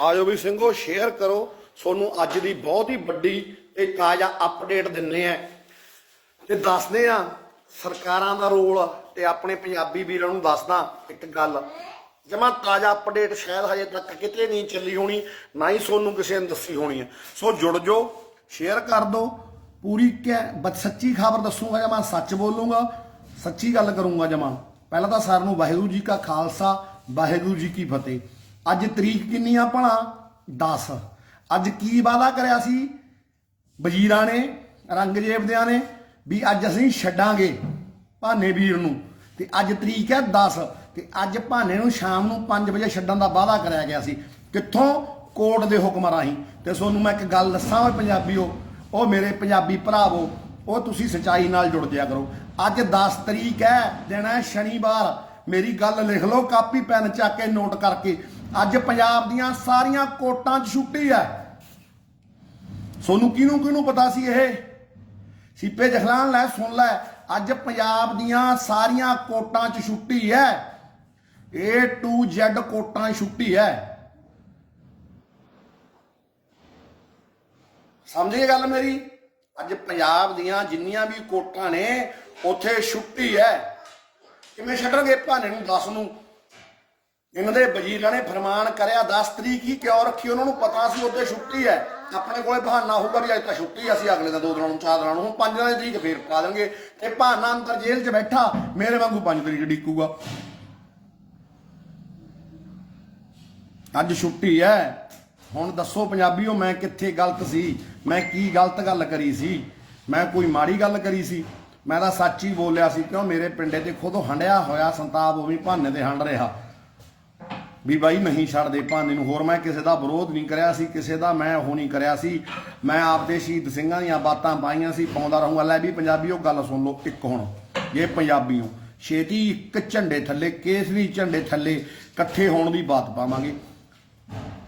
ਆਜੋ ਵੀ ਸਿੰਘੋ ਸ਼ੇਅਰ ਕਰੋ। ਤੁਹਾਨੂੰ ਅੱਜ ਦੀ ਬਹੁਤ ਹੀ ਵੱਡੀ ਤੇ ਤਾਜ਼ਾ ਅਪਡੇਟ ਦਿੰਨੇ ਆ। ਤੇ ਦੱਸਦੇ ਆ, ਸਰਕਾਰਾਂ ਦਾ ਰੋਲ ਤੇ ਆਪਣੇ ਪੰਜਾਬੀ ਵੀਰਾਂ ਨੂੰ ਦੱਸਦਾ ਇੱਕ ਗੱਲ। ਜਮਾ ਤਾਜ਼ਾ ਅਪਡੇਟ ਸ਼ਾਇਦ ਹਜੇ ਤੱਕ ਕਿਤੇ ਨਹੀਂ ਚੱਲੀ ਹੋਣੀ, ਨਾ ਹੀ ਤੁਹਾਨੂੰ ਕਿਸੇ ਨੇ ਦੱਸੀ ਹੋਣੀ ਹੈ ਸੋ ਜੁੜ ਜਾਓ ਸ਼ੇਅਰ ਕਰ ਦਿਓ ਪੂਰੀ ਕੈ ਸੱਚੀ ਖਬਰ ਦੱਸੂਗਾ ਜਮਾ, ਸੱਚ ਬੋਲੂੰਗਾ, ਸੱਚੀ ਗੱਲ ਕਰੂੰਗਾ ਜਮਾ। ਪਹਿਲਾਂ ਤਾਂ ਸਾਰਿਆਂ ਨੂੰ ਵਾਹਿਗੁਰੂ ਜੀ ਕਾ ਖਾਲਸਾ, ਵਾਹਿਗੁਰੂ ਜੀ ਕੀ ਫਤਿਹ। ਅੱਜ ਤਰੀਕ ਕਿੰਨੀ ਆ ਭਲਾ? 10 ਅੱਜ ਕੀ ਵਾਅਦਾ ਕਰਿਆ ਸੀ? ਵਜ਼ੀਰਾਂ ਨੇ ਰੰਗਜੇਬਦਿਆਂ ਨੇ ਵੀ ਅੱਜ ਅਸੀਂ ਛੱਡਾਂਗੇ ਭਾਨੇ ਵੀਰ ਨੂੰ। ਤੇ ਅੱਜ ਤਰੀਕ ਹੈ 10 ਤੇ ਅੱਜ ਭਾਨੇ ਨੂੰ ਸ਼ਾਮ ਨੂੰ 5 ਵਜੇ ਛੱਡਣ ਦਾ ਵਾਅਦਾ ਕਰਿਆ ਗਿਆ ਸੀ। ਕਿੱਥੋਂ? ਕੋਰਟ ਦੇ ਹੁਕਮ ਰਾਹੀਂ। ਤੇ ਤੁਹਾਨੂੰ ਮੈਂ ਇੱਕ ਗੱਲ ਦੱਸਾਂ ਓਏ ਪੰਜਾਬੀਓ। ਉਹ ਮੇਰੇ ਪੰਜਾਬੀ ਭਰਾਵੋ, ਉਹ ਤੁਸੀਂ ਸਚਾਈ ਨਾਲ ਜੁੜ ਜਿਆ ਕਰੋ। ਅੱਜ 10 ਤਰੀਕ ਹੈ ਦਿਨ ਹੈ ਸ਼ਨੀਵਾਰ। ਮੇਰੀ ਗੱਲ ਲਿਖ ਲਓ, ਕਾਪੀ, ਪੈਨ ਚੱਕ ਕੇ ਨੋਟ ਕਰਕੇ। ਅੱਜ ਪੰਜਾਬ ਦੀਆਂ ਸਾਰੀਆਂ ਕੋਟਾਂ 'ਚ ਛੁੱਟੀ ਹੈ। ਸੋਨੂੰ ਕਿਹਨੂੰ ਕਿਹਨੂੰ ਪਤਾ ਸੀ ਇਹ? ਸੀਪੇ ਜਖਲਾਨ ਲੈ, ਸੁਣ ਲੈ। ਅੱਜ ਪੰਜਾਬ ਦੀਆਂ ਸਾਰੀਆਂ ਕੋਟਾਂ 'ਚ ਛੁੱਟੀ ਹੈ। A to Z ਕੋਟਾਂ 'ਚ ਛੁੱਟੀ ਹੈ। ਸਮਝ ਗਏ ਗੱਲ ਮੇਰੀ? ਅੱਜ ਪੰਜਾਬ ਦੀਆਂ ਜਿੰਨੀਆਂ ਵੀ ਕੋਟਾਂ ਨੇ, ਉੱਥੇ ਛੁੱਟੀ ਹੈ। ਕਿਵੇਂ ਛੱਡਣਗੇ ਭਾਣੇ ਨੂੰ 10 ਨੂੰ? ਇਹਨਾਂ ਦੇ ਵਜ਼ੀਰਾਂ ਨੇ ਫਰਮਾਨ ਕਰਿਆ 10 ਤਰੀਕ ਹੀ ਕਿਉਂ ਰੱਖੀ? ਉਹਨਾਂ ਨੂੰ ਪਤਾ ਸੀ ਉੱਤੇ ਛੁੱਟੀ ਹੈ। ਆਪਣੇ ਕੋਲੇ ਬਹਾਨਾ ਹੋਊਗਾ ਵੀ ਅੱਜ ਤਾਂ ਛੁੱਟੀ ਅਸੀਂ ਅਗਲੇ ਦਾ ਦੋ ਦਿਨਾਂ ਨੂੰ, ਚਾਰ ਦਿਨਾਂ ਨੂੰ ਪੰਜ ਦਿਨਾਂ ਦੀ ਤਰੀਕ ਫੇਰ ਪਾ ਦੇਣਗੇ। ਤੇ ਬਹਾਨਾ ਅੰਦਰ ਜੇਲ੍ਹ 'ਚ ਬੈਠਾ, ਮੇਰੇ ਵਾਂਗੂ ਪੰਜ ਤਰੀਕ ਡਿੱਕੂਗਾ ਅੱਜ ਛੁੱਟੀ ਹੈ। ਹੁਣ ਦੱਸੋ ਪੰਜਾਬੀਓ, ਮੈਂ ਕਿੱਥੇ ਗਲਤ ਸੀ? ਮੈਂ ਕੀ ਗਲਤ ਗੱਲ ਕਰੀ ਸੀ? ਮੈਂ ਕੋਈ ਮਾੜੀ ਗੱਲ ਕਰੀ ਸੀ? ਮੈਂ ਤਾਂ ਸੱਚ ਹੀ ਬੋਲਿਆ ਸੀ, ਕਿਉਂ ਮੇਰੇ ਪਿੰਡੇ ਤੇ ਖੁਦ ਹੰਡਿਆ ਹੋਇਆ ਸੰਤਾਪ, ਉਹ ਵੀ ਭਾਨੇ ਤੇ ਹੰਡ ਰਿਹਾ। ਵੀ ਬਾਈ ਨਹੀਂ ਛੱਡਦੇ ਭਾਨੇ ਨੂੰ। ਹੋਰ ਮੈਂ ਕਿਸੇ ਦਾ ਵਿਰੋਧ ਨਹੀਂ ਕਰਿਆ ਸੀ, ਕਿਸੇ ਦਾ ਮੈਂ ਉਹ ਨਹੀਂ ਕਰਿਆ ਸੀ। ਮੈਂ ਆਪਦੇ ਸ਼ਹੀਦ ਸਿੰਘਾਂ ਦੀਆਂ ਬਾਤਾਂ ਪਾਈਆਂ ਸੀ, ਪਾਉਂਦਾ ਰਹੂੰਗਾ। ਲੈ ਵੀ ਪੰਜਾਬੀਓ ਗੱਲ ਸੁਣ ਲਓ ਇੱਕ ਹੁਣ, ਜੇ ਪੰਜਾਬੀਓ ਛੇਤੀ ਇੱਕ ਝੰਡੇ ਥੱਲੇ, ਕੇਸਰੀ ਝੰਡੇ ਥੱਲੇ ਇਕੱਠੇ ਹੋਣ ਦੀ ਬਾਤ ਪਾਵਾਂਗੇ।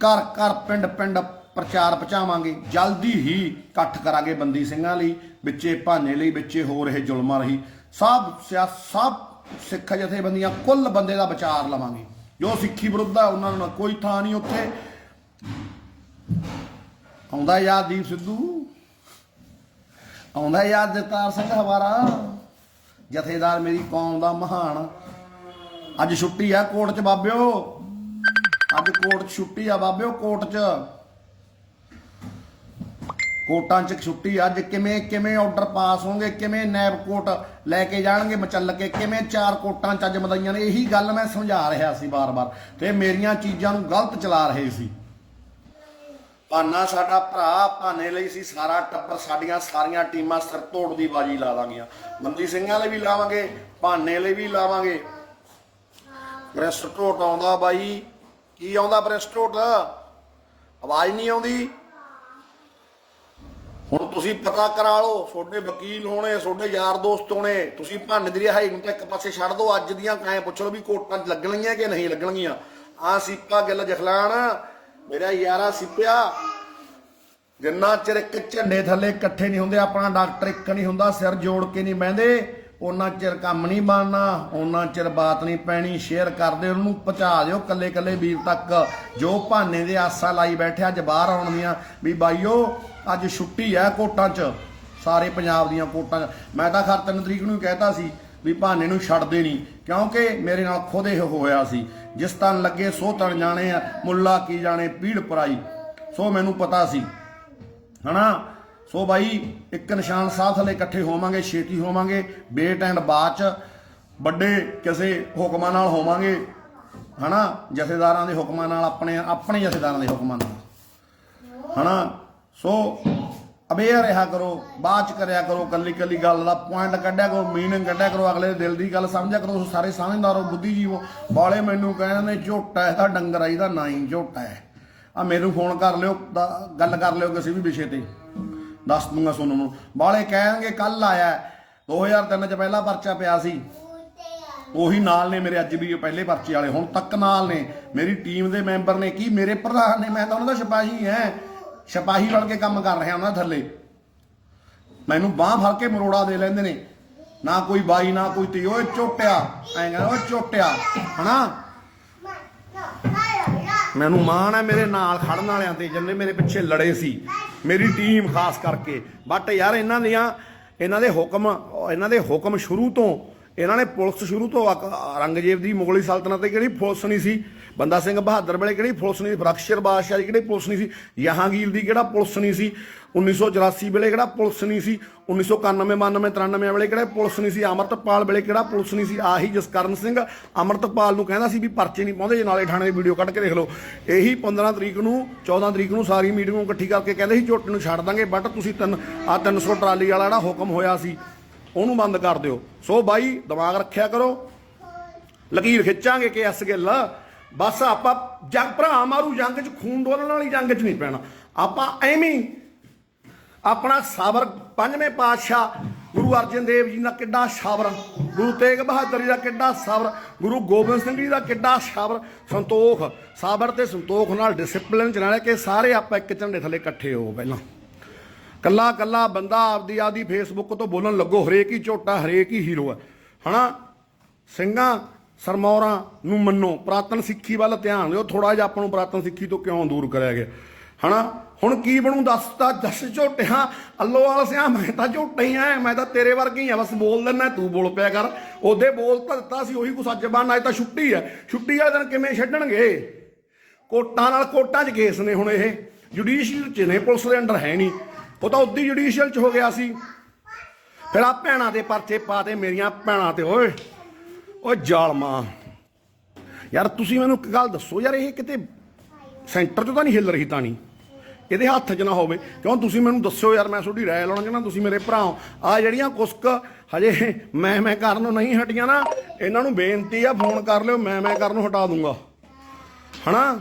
ਘਰ ਘਰ, ਪਿੰਡ ਪਿੰਡ ਪ੍ਰਚਾਰ ਪਹੁੰਚਾਵਾਂਗੇ। ਜਲਦੀ ਹੀ ਇਕੱਠ ਕਰਾਂਗੇ ਬੰਦੀ ਸਿੰਘਾਂ ਲਈ, ਵਿੱਚੇ ਭਾਨੇ ਲਈ, ਵਿੱਚੇ ਹੋ ਰਹੇ ਜ਼ੁਲਮਾਂ ਰਹੀ। ਸਭ ਸਿਆ, ਸਭ ਸਿੱਖ ਜਥੇਬੰਦੀਆਂ ਕੁੱਲ ਬੰਦੇ ਦਾ ਵਿਚਾਰ ਲਵਾਂਗੇ। ਜੋ ਸਿੱਖੀ ਵਿਰੁੱਧ ਆ, ਉਹਨਾਂ ਨੂੰ ਕੋਈ ਥਾਂ ਨਹੀਂ ਉੱਥੇ। ਆਉਂਦਾ ਯਾਦ ਦੀਪ ਸਿੱਧੂ। ਆਉਂਦਾ ਯਾਦ ਜਗਤਾਰ ਸਿੰਘ ਹਵਾਰਾ। ਜਥੇਦਾਰ ਮੇਰੀ ਕੌਮ ਦਾ ਮਹਾਨ। ਅੱਜ ਛੁੱਟੀ ਆ ਕੋਰਟ 'ਚ ਬਾਬਿਓ। ਅੱਜ ਕੋਰਟ 'ਚ ਛੁੱਟੀ ਆ ਬਾਬਿਓ ਕੋਰਟ 'ਚ। ਕੋਟਾਂ 'ਚ ਛੁੱਟੀ, ਅੱਜ ਕਿਵੇਂ ਕਿਵੇਂ ਆਰਡਰ ਪਾਸ ਹੋਣਗੇ, ਕਿਵੇਂ ਨੈਬ ਕੋਟ ਲੈ ਕੇ ਜਾਣਗੇ ਮਚੱਲ ਕੇ ਕਿਵੇਂ ਚਾਰ ਕੋਟਾਂ 'ਚ ਅੱਜ ਮਦਾਈਆਂ ਨੇ, ਇਹੀ ਗੱਲ ਮੈਂ ਸਮਝਾ ਰਿਹਾ ਸੀ ਬਾਰ-ਬਾਰ ਤੇ ਮੇਰੀਆਂ ਚੀਜ਼ਾਂ ਨੂੰ ਗਲਤ ਚਲਾ ਰਹੇ ਸੀ। ਭਾਨਾ ਸਾਡਾ ਭਰਾ, ਭਾਨੇ ਲਈ ਸੀ ਸਾਰਾ ਟੱਬਰ, ਸਾਡੀਆਂ ਸਾਰੀਆਂ ਟੀਮਾਂ ਸਿਰ ਤੋੜ ਦੀ ਬਾਜੀ ਲਾ ਦਾਂਗੀਆਂ ਬੰਦੀ ਸਿੰਘਾਂ ਲਈ ਵੀ ਲਾਵਾਂਗੇ, ਭਾਨੇ ਲਈ ਵੀ ਲਾਵਾਂਗੇ। ਬ੍ਰੈਸਟ ਬ੍ਰੈਸਟੋਟ ਆਉਂਦਾ ਬਾਈ, ਕੀ ਆਉਂਦਾ ਬ੍ਰੈਸਟੋਟ ਆਵਾਜ਼ ਨਹੀਂ ਆਉਂਦੀ। ਤੁਸੀਂ ਪਤਾ ਕਰਾ ਲਓ, ਤੁਹਾਡੇ ਵਕੀਲ ਹੋਣੇ, ਤੁਹਾਡੇ ਯਾਰ ਦੋਸਤ ਹੋਣੇ, ਤੁਸੀਂ ਭੰਨ ਦੀ ਰਿਹਾਈ ਨੂੰ ਤਾਂ ਇੱਕ ਪਾਸੇ ਛੱਡ ਦਿਓ, ਅੱਜ ਦੀਆਂ ਕਾਇ ਪੁੱਛ ਲਓ ਵੀ ਕੋਰਟਾਂ 'ਚ ਲੱਗਣਗੀਆਂ ਕਿ ਨਹੀਂ ਲੱਗਣਗੀਆਂ। ਆ ਸੀਪਾ ਗਿੱਲ ਜਖਲਾਨ, ਮੇਰਾ ਯਾਰਾ ਸਿੱਪਿਆ। ਜਿੰਨਾ ਚਿਰ ਇੱਕ ਝੰਡੇ ਥੱਲੇ ਇਕੱਠੇ ਨਹੀਂ ਹੁੰਦੇ, ਆਪਣਾ ਡਾਕਟਰ ਇੱਕ ਨਹੀਂ ਹੁੰਦਾ, ਸਿਰ ਜੋੜ ਕੇ ਨਹੀਂ ਬਹਿੰਦੇ। ਉਹਨਾਂ ਚਿਰ ਕੰਮ ਨਹੀਂ ਬਣਨਾ, ਉਹਨਾਂ ਚਿਰ ਬਾਤ ਨਹੀਂ ਪੈਣੀ ਸ਼ੇਅਰ ਕਰਦੇ ਉਹਨੂੰ, ਪਹੁੰਚਾ ਦਿਓ ਕੱਲੇ ਕੱਲੇ ਵੀਰ ਤੱਕ। ਜੋ ਭਾਨੇ ਦੇ ਆਸਾ ਲਾਈ ਬੈਠੇ ਅੱਜ ਬਾਹਰ ਆਉਣ ਦੀਆਂ ਵੀ ਬਾਈਓ, ਅੱਜ ਛੁੱਟੀ ਹੈ ਕੋਟਾਂ 'ਚ, ਸਾਰੇ ਪੰਜਾਬ ਦੀਆਂ ਕੋਟਾਂ 'ਚ। ਮੈਂ ਤਾਂ ਖਰ ਤਿੰਨ ਤਰੀਕ ਨੂੰ ਹੀ ਕਹਿਤਾ ਸੀ ਵੀ ਭਾਨੇ ਨੂੰ ਛੱਡਦੇ ਨਹੀਂ, ਕਿਉਂਕਿ ਮੇਰੇ ਨਾਲ ਖੁਦ ਇਹ ਹੋਇਆ ਸੀ। ਜਿਸ ਤਨ ਲੱਗੇ ਸੋ ਤਨ ਜਾਣੇ ਆ, ਮੁੱਲਾ ਕੀ ਜਾਣੇ ਪੀੜ ਪਰਾਈ ਸੋ ਮੈਨੂੰ ਪਤਾ ਸੀ। ਹਨਾ? ਸੋ ਬਾਈ, ਇੱਕ ਨਿਸ਼ਾਨ ਸਾਹ ਥੱਲੇ ਇਕੱਠੇ ਹੋਵਾਂਗੇ, ਛੇਤੀ ਹੋਵਾਂਗੇ ਵੇਟ ਐਂਡ ਬਾਚ ਵੱਡੇ ਕਿਸੇ ਹੁਕਮਾਂ ਨਾਲ ਹੋਵਾਂਗੇ, ਹਨਾ? ਜਥੇਦਾਰਾਂ ਦੇ ਹੁਕਮਾਂ ਨਾਲ, ਆਪਣੇ ਆਪਣੇ ਜਥੇਦਾਰਾਂ ਦੇ ਹੁਕਮਾਂ ਨਾਲ, ਹਨਾ? ਸੋ ਅਵੇਅਰ ਰਿਹਾ ਕਰੋ, ਬਾਅਦ ਚ ਕਰਿਆ ਕਰੋ, ਕੱਲੀ ਕੱਲੀ ਗੱਲ ਦਾ ਪੁਆਇੰਟ ਕੱਢਿਆ ਕਰੋ ਮੀਨਿੰਗ ਕੱਢਿਆ ਕਰੋ, ਅਗਲੇ ਦੇ ਦਿਲ ਦੀ ਗੱਲ ਸਮਝਿਆ ਕਰੋ ਤੁਸੀਂ ਸਾਰੇ ਸਮਝਦਾਰ ਹੋ, ਬੁੱਧੀਜੀਵੋ ਬਾਲੇ ਮੈਨੂੰ ਕਹਿੰਦੇ ਨੇ ਝੋਟਾ ਇਹਦਾ ਡੰਗਰ ਆ, ਇਹਦਾ ਨਾ ਹੀ ਝੋਟਾ ਹੈ। ਆ ਮੈਨੂੰ ਫੋਨ ਕਰ ਲਿਓ, ਦਾ- ਗੱਲ ਕਰ ਲਿਓ ਕਿਸੇ ਵੀ ਵਿਸ਼ੇ ਤੇ। ਦੱਸ ਦੂੰਗਾ ਤੁਹਾਨੂੰ ਨੂੰ। ਬਾਲੇ ਕਹਿਣਗੇ ਕੱਲ ਆਇਆ 2003 ਚ ਪਹਿਲਾ ਪਰਚਾ ਪਿਆ ਸੀ। ਉਹੀ ਨਾਲ ਨੇ ਮੇਰੇ ਅੱਜ ਵੀ ਉਹ ਪਹਿਲੇ ਪਰਚੇ ਵਾਲੇ, ਹੁਣ ਤੱਕ ਨਾਲ ਨੇ। ਮੇਰੀ ਟੀਮ ਦੇ ਮੈਂਬਰ ਨੇ ਕੀ, ਮੇਰੇ ਪ੍ਰਧਾਨ ਨੇ, ਮੈਂ ਤਾਂ ਉਹਨਾਂ ਦਾ ਸਿਪਾਹੀ ਐ ਸਿਪਾਹੀ ਬਣ ਕੇ ਕੰਮ ਕਰ ਰਿਹਾ ਉਹਨਾਂ ਥੱਲੇ। ਮੈਨੂੰ ਬਾਹ ਫੜ ਕੇ ਮਰੋੜਾ ਦੇ ਲੈਂਦੇ ਨੇ। ਨਾ ਕੋਈ ਬਾਈ, ਨਾ ਕੋਈ ਤੀ ਓਏ ਝੋਟਿਆ ਐਂ ਕਹਿੰਦਾ, ਓਏ ਝੋਟਿਆ ਹਨਾ? ਮੈਨੂੰ ਮਾਣ ਹੈ ਮੇਰੇ ਨਾਲ ਖੜਨ ਵਾਲਿਆਂ ਤੇ, ਜਿੰਨੇ ਮੇਰੇ ਪਿੱਛੇ ਲੜੇ ਸੀ। ਮੇਰੀ ਟੀਮ ਖਾਸ ਕਰਕੇ। ਬਟ ਯਾਰ, ਇਹਨਾਂ ਦੀਆਂ ਇਹਨਾਂ ਦੇ ਹੁਕਮ ਇਹਨਾਂ ਦੇ ਹੁਕਮ ਸ਼ੁਰੂ ਤੋਂ ਇਹਨਾਂ ਨੇ ਪੁਲਿਸ ਸ਼ੁਰੂ ਤੋਂ ਅਕ- ਔਰੰਗਜ਼ੇਬ ਦੀ ਮੁਗਲੀ ਸਲਤਨਤ ਤੇ ਕਿਹੜੀ ਪੁਲਿਸ ਨਹੀਂ ਸੀ, ਬੰਦਾ ਸਿੰਘ ਬਹਾਦਰ ਵੇਲੇ ਕਿਹੜੀ ਪੁਲਿਸ ਨਹੀਂ ਸੀ ਬਖਸ਼ਰ ਬਾਦਸ਼ਾਹ ਦੀ ਕਿਹੜੀ ਪੁਲਿਸ ਨਹੀਂ ਸੀ, ਜਹਾਂਗੀਰ ਦੀ ਕਿਹੜਾ ਪੁਲਿਸ ਨਹੀਂ ਸੀ 1984 ਵੇਲੇ ਕਿਹੜਾ ਪੁਲਿਸ ਨਹੀਂ ਸੀ 1991 92 93 ਵੇਲੇ ਕਿਹੜਾ ਪੁਲਿਸ ਨਹੀਂ ਸੀ, ਅਮਰਤਪਾਲ ਵੇਲੇ ਕਿਹੜਾ ਪੁਲਿਸ ਨਹੀਂ ਸੀ, ਆਹੀ ਜਸਕਰਨ ਸਿੰਘ ਅਮਰਤਪਾਲ ਨੂੰ ਕਹਿੰਦਾ ਸੀ ਵੀ ਪਰਚੇ ਨਹੀਂ ਪਾਉਂਦੇ, ਜੇ ਨਾਲੇ ਥਾਣੇ ਦੀ ਵੀਡੀਓ ਕੱਢ ਕੇ ਦੇਖ ਲਓ। ਇਹੀ 15 ਤਰੀਕ ਨੂੰ 14 ਤਰੀਕ ਨੂੰ ਸਾਰੀ ਮੀਟਿੰਗ ਇਕੱਠੀ ਕਰਕੇ ਕਹਿੰਦੇ ਸੀ ਝੋਟੇ ਨੂੰ ਛੱਡ ਦਾਂਗੇ, ਬਟ ਤੁਸੀਂ ਤਿੰਨ ਆ 300 ਟਰਾਲੀ ਵਾਲਾ ਜਿਹੜਾ ਹੁਕਮ ਹੋਇਆ ਸੀ ਉਹਨੂੰ ਬੰਦ ਕਰ ਦਿਓ। ਸੋ ਬਾਈ, ਦਿਮਾਗ ਰੱਖਿਆ ਕਰੋ। ਲਕੀਰ ਖਿੱਚਾਂਗੇ ਕਿ ਐਸ ਗਿੱਲ। ਬਸ ਆਪਾਂ ਜੰਗ, ਭਰਾ ਮਾਰੂ ਜੰਗ 'ਚ, ਖੂਨ ਡੋਲਣ ਵਾਲੀ ਜੰਗ 'ਚ ਨਹੀਂ ਪੈਣਾ। ਆਪਾਂ ਐਵੇਂ ਆਪਣਾ ਸਾਬਰ, ਪੰਜਵੇਂ ਪਾਤਸ਼ਾਹ ਗੁਰੂ ਅਰਜਨ ਦੇਵ ਜੀ ਦਾ ਕਿੱਡਾ ਸਾਬਰ, ਗੁਰੂ ਤੇਗ ਬਹਾਦਰ ਜੀ ਦਾ ਕਿੱਡਾ ਸਾਬਰ, ਗੁਰੂ ਗੋਬਿੰਦ ਸਿੰਘ ਜੀ ਦਾ ਕਿੱਡਾ ਸਾਬਰ, ਸੰਤੋਖ, ਸਾਬਰ ਤੇ ਸੰਤੋਖ ਨਾਲ ਡਿਸਪਲਿਨ ਚ ਨਾਲੇ ਕਿ ਸਾਰੇ ਆਪਾਂ ਇੱਕ ਝੰਡੇ ਥੱਲੇ ਇਕੱਠੇ ਹੋ ਪਹਿਲਾਂ। ਕੱਲਾ ਕੱਲਾ ਬੰਦਾ ਆਪਦੀ ਆਪਦੀ ਫੇਸਬੁੱਕ ਤੋਂ ਬੋਲਣ ਲੱਗੋ, ਹਰੇਕ ਹੀ ਝੋਟਾ, ਹਰੇਕ ਹੀ ਹੀਰੋ ਹੈ ਹਨਾ? ਸਿੰਘਾਂ, ਸਰਮੌਰਾਂ ਨੂੰ ਮੰਨੋ, ਪ੍ਰਾਤਨ ਸਿੱਖੀ ਵੱਲ ਧਿਆਨ ਦਿਓ। ਥੋੜਾ ਜਿਹਾ ਆਪਾਂ ਨੂੰ ਪ੍ਰਾਤਨ ਸਿੱਖੀ ਤੋਂ ਕਿਉਂ ਦੂਰ ਕਰਿਆ ਗਿਆ? ਹਨਾ? ਹੁਣ ਕੀ ਬਣੂ? ਦੱਸਤਾ ਦਸ ਝੋਟਿਆਂ, ਅੱਲੋ ਵਾਲ ਸਿਆ, ਮੈਂ ਤਾਂ ਝੋਟਾ ਹੀ ਆ ਮੈਂ ਤਾਂ ਤੇਰੇ ਵਰਗੀ ਆ, ਬਸ ਬੋਲ ਦਿੰਨਾ ਤੂੰ ਬੋਲ ਪਿਆ ਕਰ। ਉਹਦੇ ਬੋਲ ਤਾਂ ਦਿੱਤਾ ਸੀ, ਉਹੀ ਕੁਛ ਅੱਜ ਬਣ ਅੱਜ ਤਾਂ ਛੁੱਟੀ ਹੈ ਛੁੱਟੀ ਵਾਲੇ ਦਿਨ ਕਿਵੇਂ ਛੱਡਣਗੇ? ਕੋਟਾਂ ਨਾਲ ਕੋਟਾਂ 'ਚ ਕੇਸ ਨੇ ਹੁਣ ਇਹ। ਜੁਡੀਸ਼ੀਅਲ 'ਚ ਨੇ, ਪੁਲਿਸ ਦੇ ਅੰਡਰ ਹੈ ਨਹੀਂ। ਉਹ ਤਾਂ ਉੱਦੀ ਜੁਡੀਸ਼ੀਅਲ 'ਚ ਹੋ ਗਿਆ ਸੀ। ਫਿਰ ਆ ਭੈਣਾਂ ਦੇ ਪਰਚੇ ਪਾ ਪਾਤੇ ਮੇਰੀਆਂ ਭੈਣਾਂ ਤੇ, ਓਏ ਓਏ ਜ਼ਾਲਮਾ। ਯਾਰ ਤੁਸੀਂ ਮੈਨੂੰ ਇੱਕ ਗੱਲ ਦੱਸੋ, ਯਾਰ ਇਹ ਕਿਤੇ ਸੈਂਟਰ 'ਚ ਤਾਂ ਨਹੀਂ ਹਿੱਲ ਰਹੀ ਤਾਂ ਨਹੀਂ ਇਹਦੇ ਹੱਥ 'ਚ ਨਾ ਹੋਵੇ। ਕਿਉਂ ਤੁਸੀਂ ਮੈਨੂੰ ਦੱਸਿਓ ਯਾਰ, ਮੈਂ ਤੁਹਾਡੀ ਰਾਏ ਲਾਉਣਾ ਚਾਹੁੰਦਾ ਤੁਸੀਂ ਮੇਰੇ ਭਰਾ ਆ ਜਿਹੜੀਆਂ ਕੁਸਕ ਹਜੇ ਮੈਂ ਮੈਂ ਕਰਨ ਨੂੰ ਨਹੀਂ ਹਟੀਆਂ ਨਾ, ਇਹਨਾਂ ਨੂੰ ਬੇਨਤੀ ਆ, ਫੋਨ ਕਰ ਲਿਓ, ਮੈਂ ਮੈਂ ਕਰਨ ਨੂੰ ਹਟਾ ਦੂੰਗਾ। ਹਨਾ?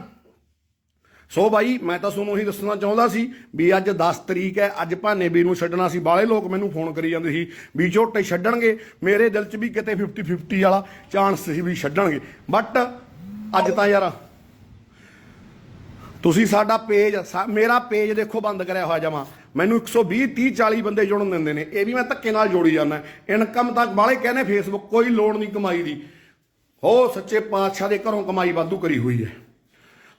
ਸੋ ਬਾਈ, ਮੈਂ ਤਾਂ ਤੁਹਾਨੂੰ ਉਹੀ ਦੱਸਣਾ ਚਾਹੁੰਦਾ ਸੀ ਵੀ ਅੱਜ 10 ਤਰੀਕ ਹੈ, ਅੱਜ ਭਾਨੇ ਵੀਰ ਨੂੰ ਛੱਡਣਾ ਸੀ। ਬਾਹਲੇ ਲੋਕ ਮੈਨੂੰ ਫੋਨ ਕਰੀ ਜਾਂਦੇ ਸੀ ਵੀ ਝੋਟੇ ਛੱਡਣਗੇ। ਮੇਰੇ ਦਿਲ 'ਚ ਵੀ ਕਿਤੇ 50 50 ਵਾਲਾ ਚਾਂਸ ਸੀ ਵੀ ਛੱਡਣਗੇ। ਬਟ ਅੱਜ ਤਾਂ ਯਾਰ ਤੁਸੀਂ ਸਾਡਾ ਪੇਜ ਮੇਰਾ ਪੇਜ ਦੇਖੋ ਬੰਦ ਕਰਿਆ ਹੋਇਆ ਜਮਾ। ਮੈਨੂੰ 120 30 40 ਬੰਦੇ ਜੁੜਨ ਦਿੰਦੇ ਨੇ। ਇਹ ਵੀ ਮੈਂ ਧੱਕੇ ਨਾਲ ਜੋੜੀ ਜਾਂਦਾ। ਇਨਕਮ ਤਾਂ ਬਾਲੇ ਕਹਿੰਦੇ ਫੇਸਬੁੱਕ ਕੋਈ ਲੋੜ ਨਹੀਂ ਕਮਾਈ ਦੀ। ਹੋ ਸੱਚੇ ਪਾਤਸ਼ਾਹ ਦੇ ਘਰੋਂ ਕਮਾਈ ਵਾਧੂ ਕਰੀ ਹੋਈ ਹੈ।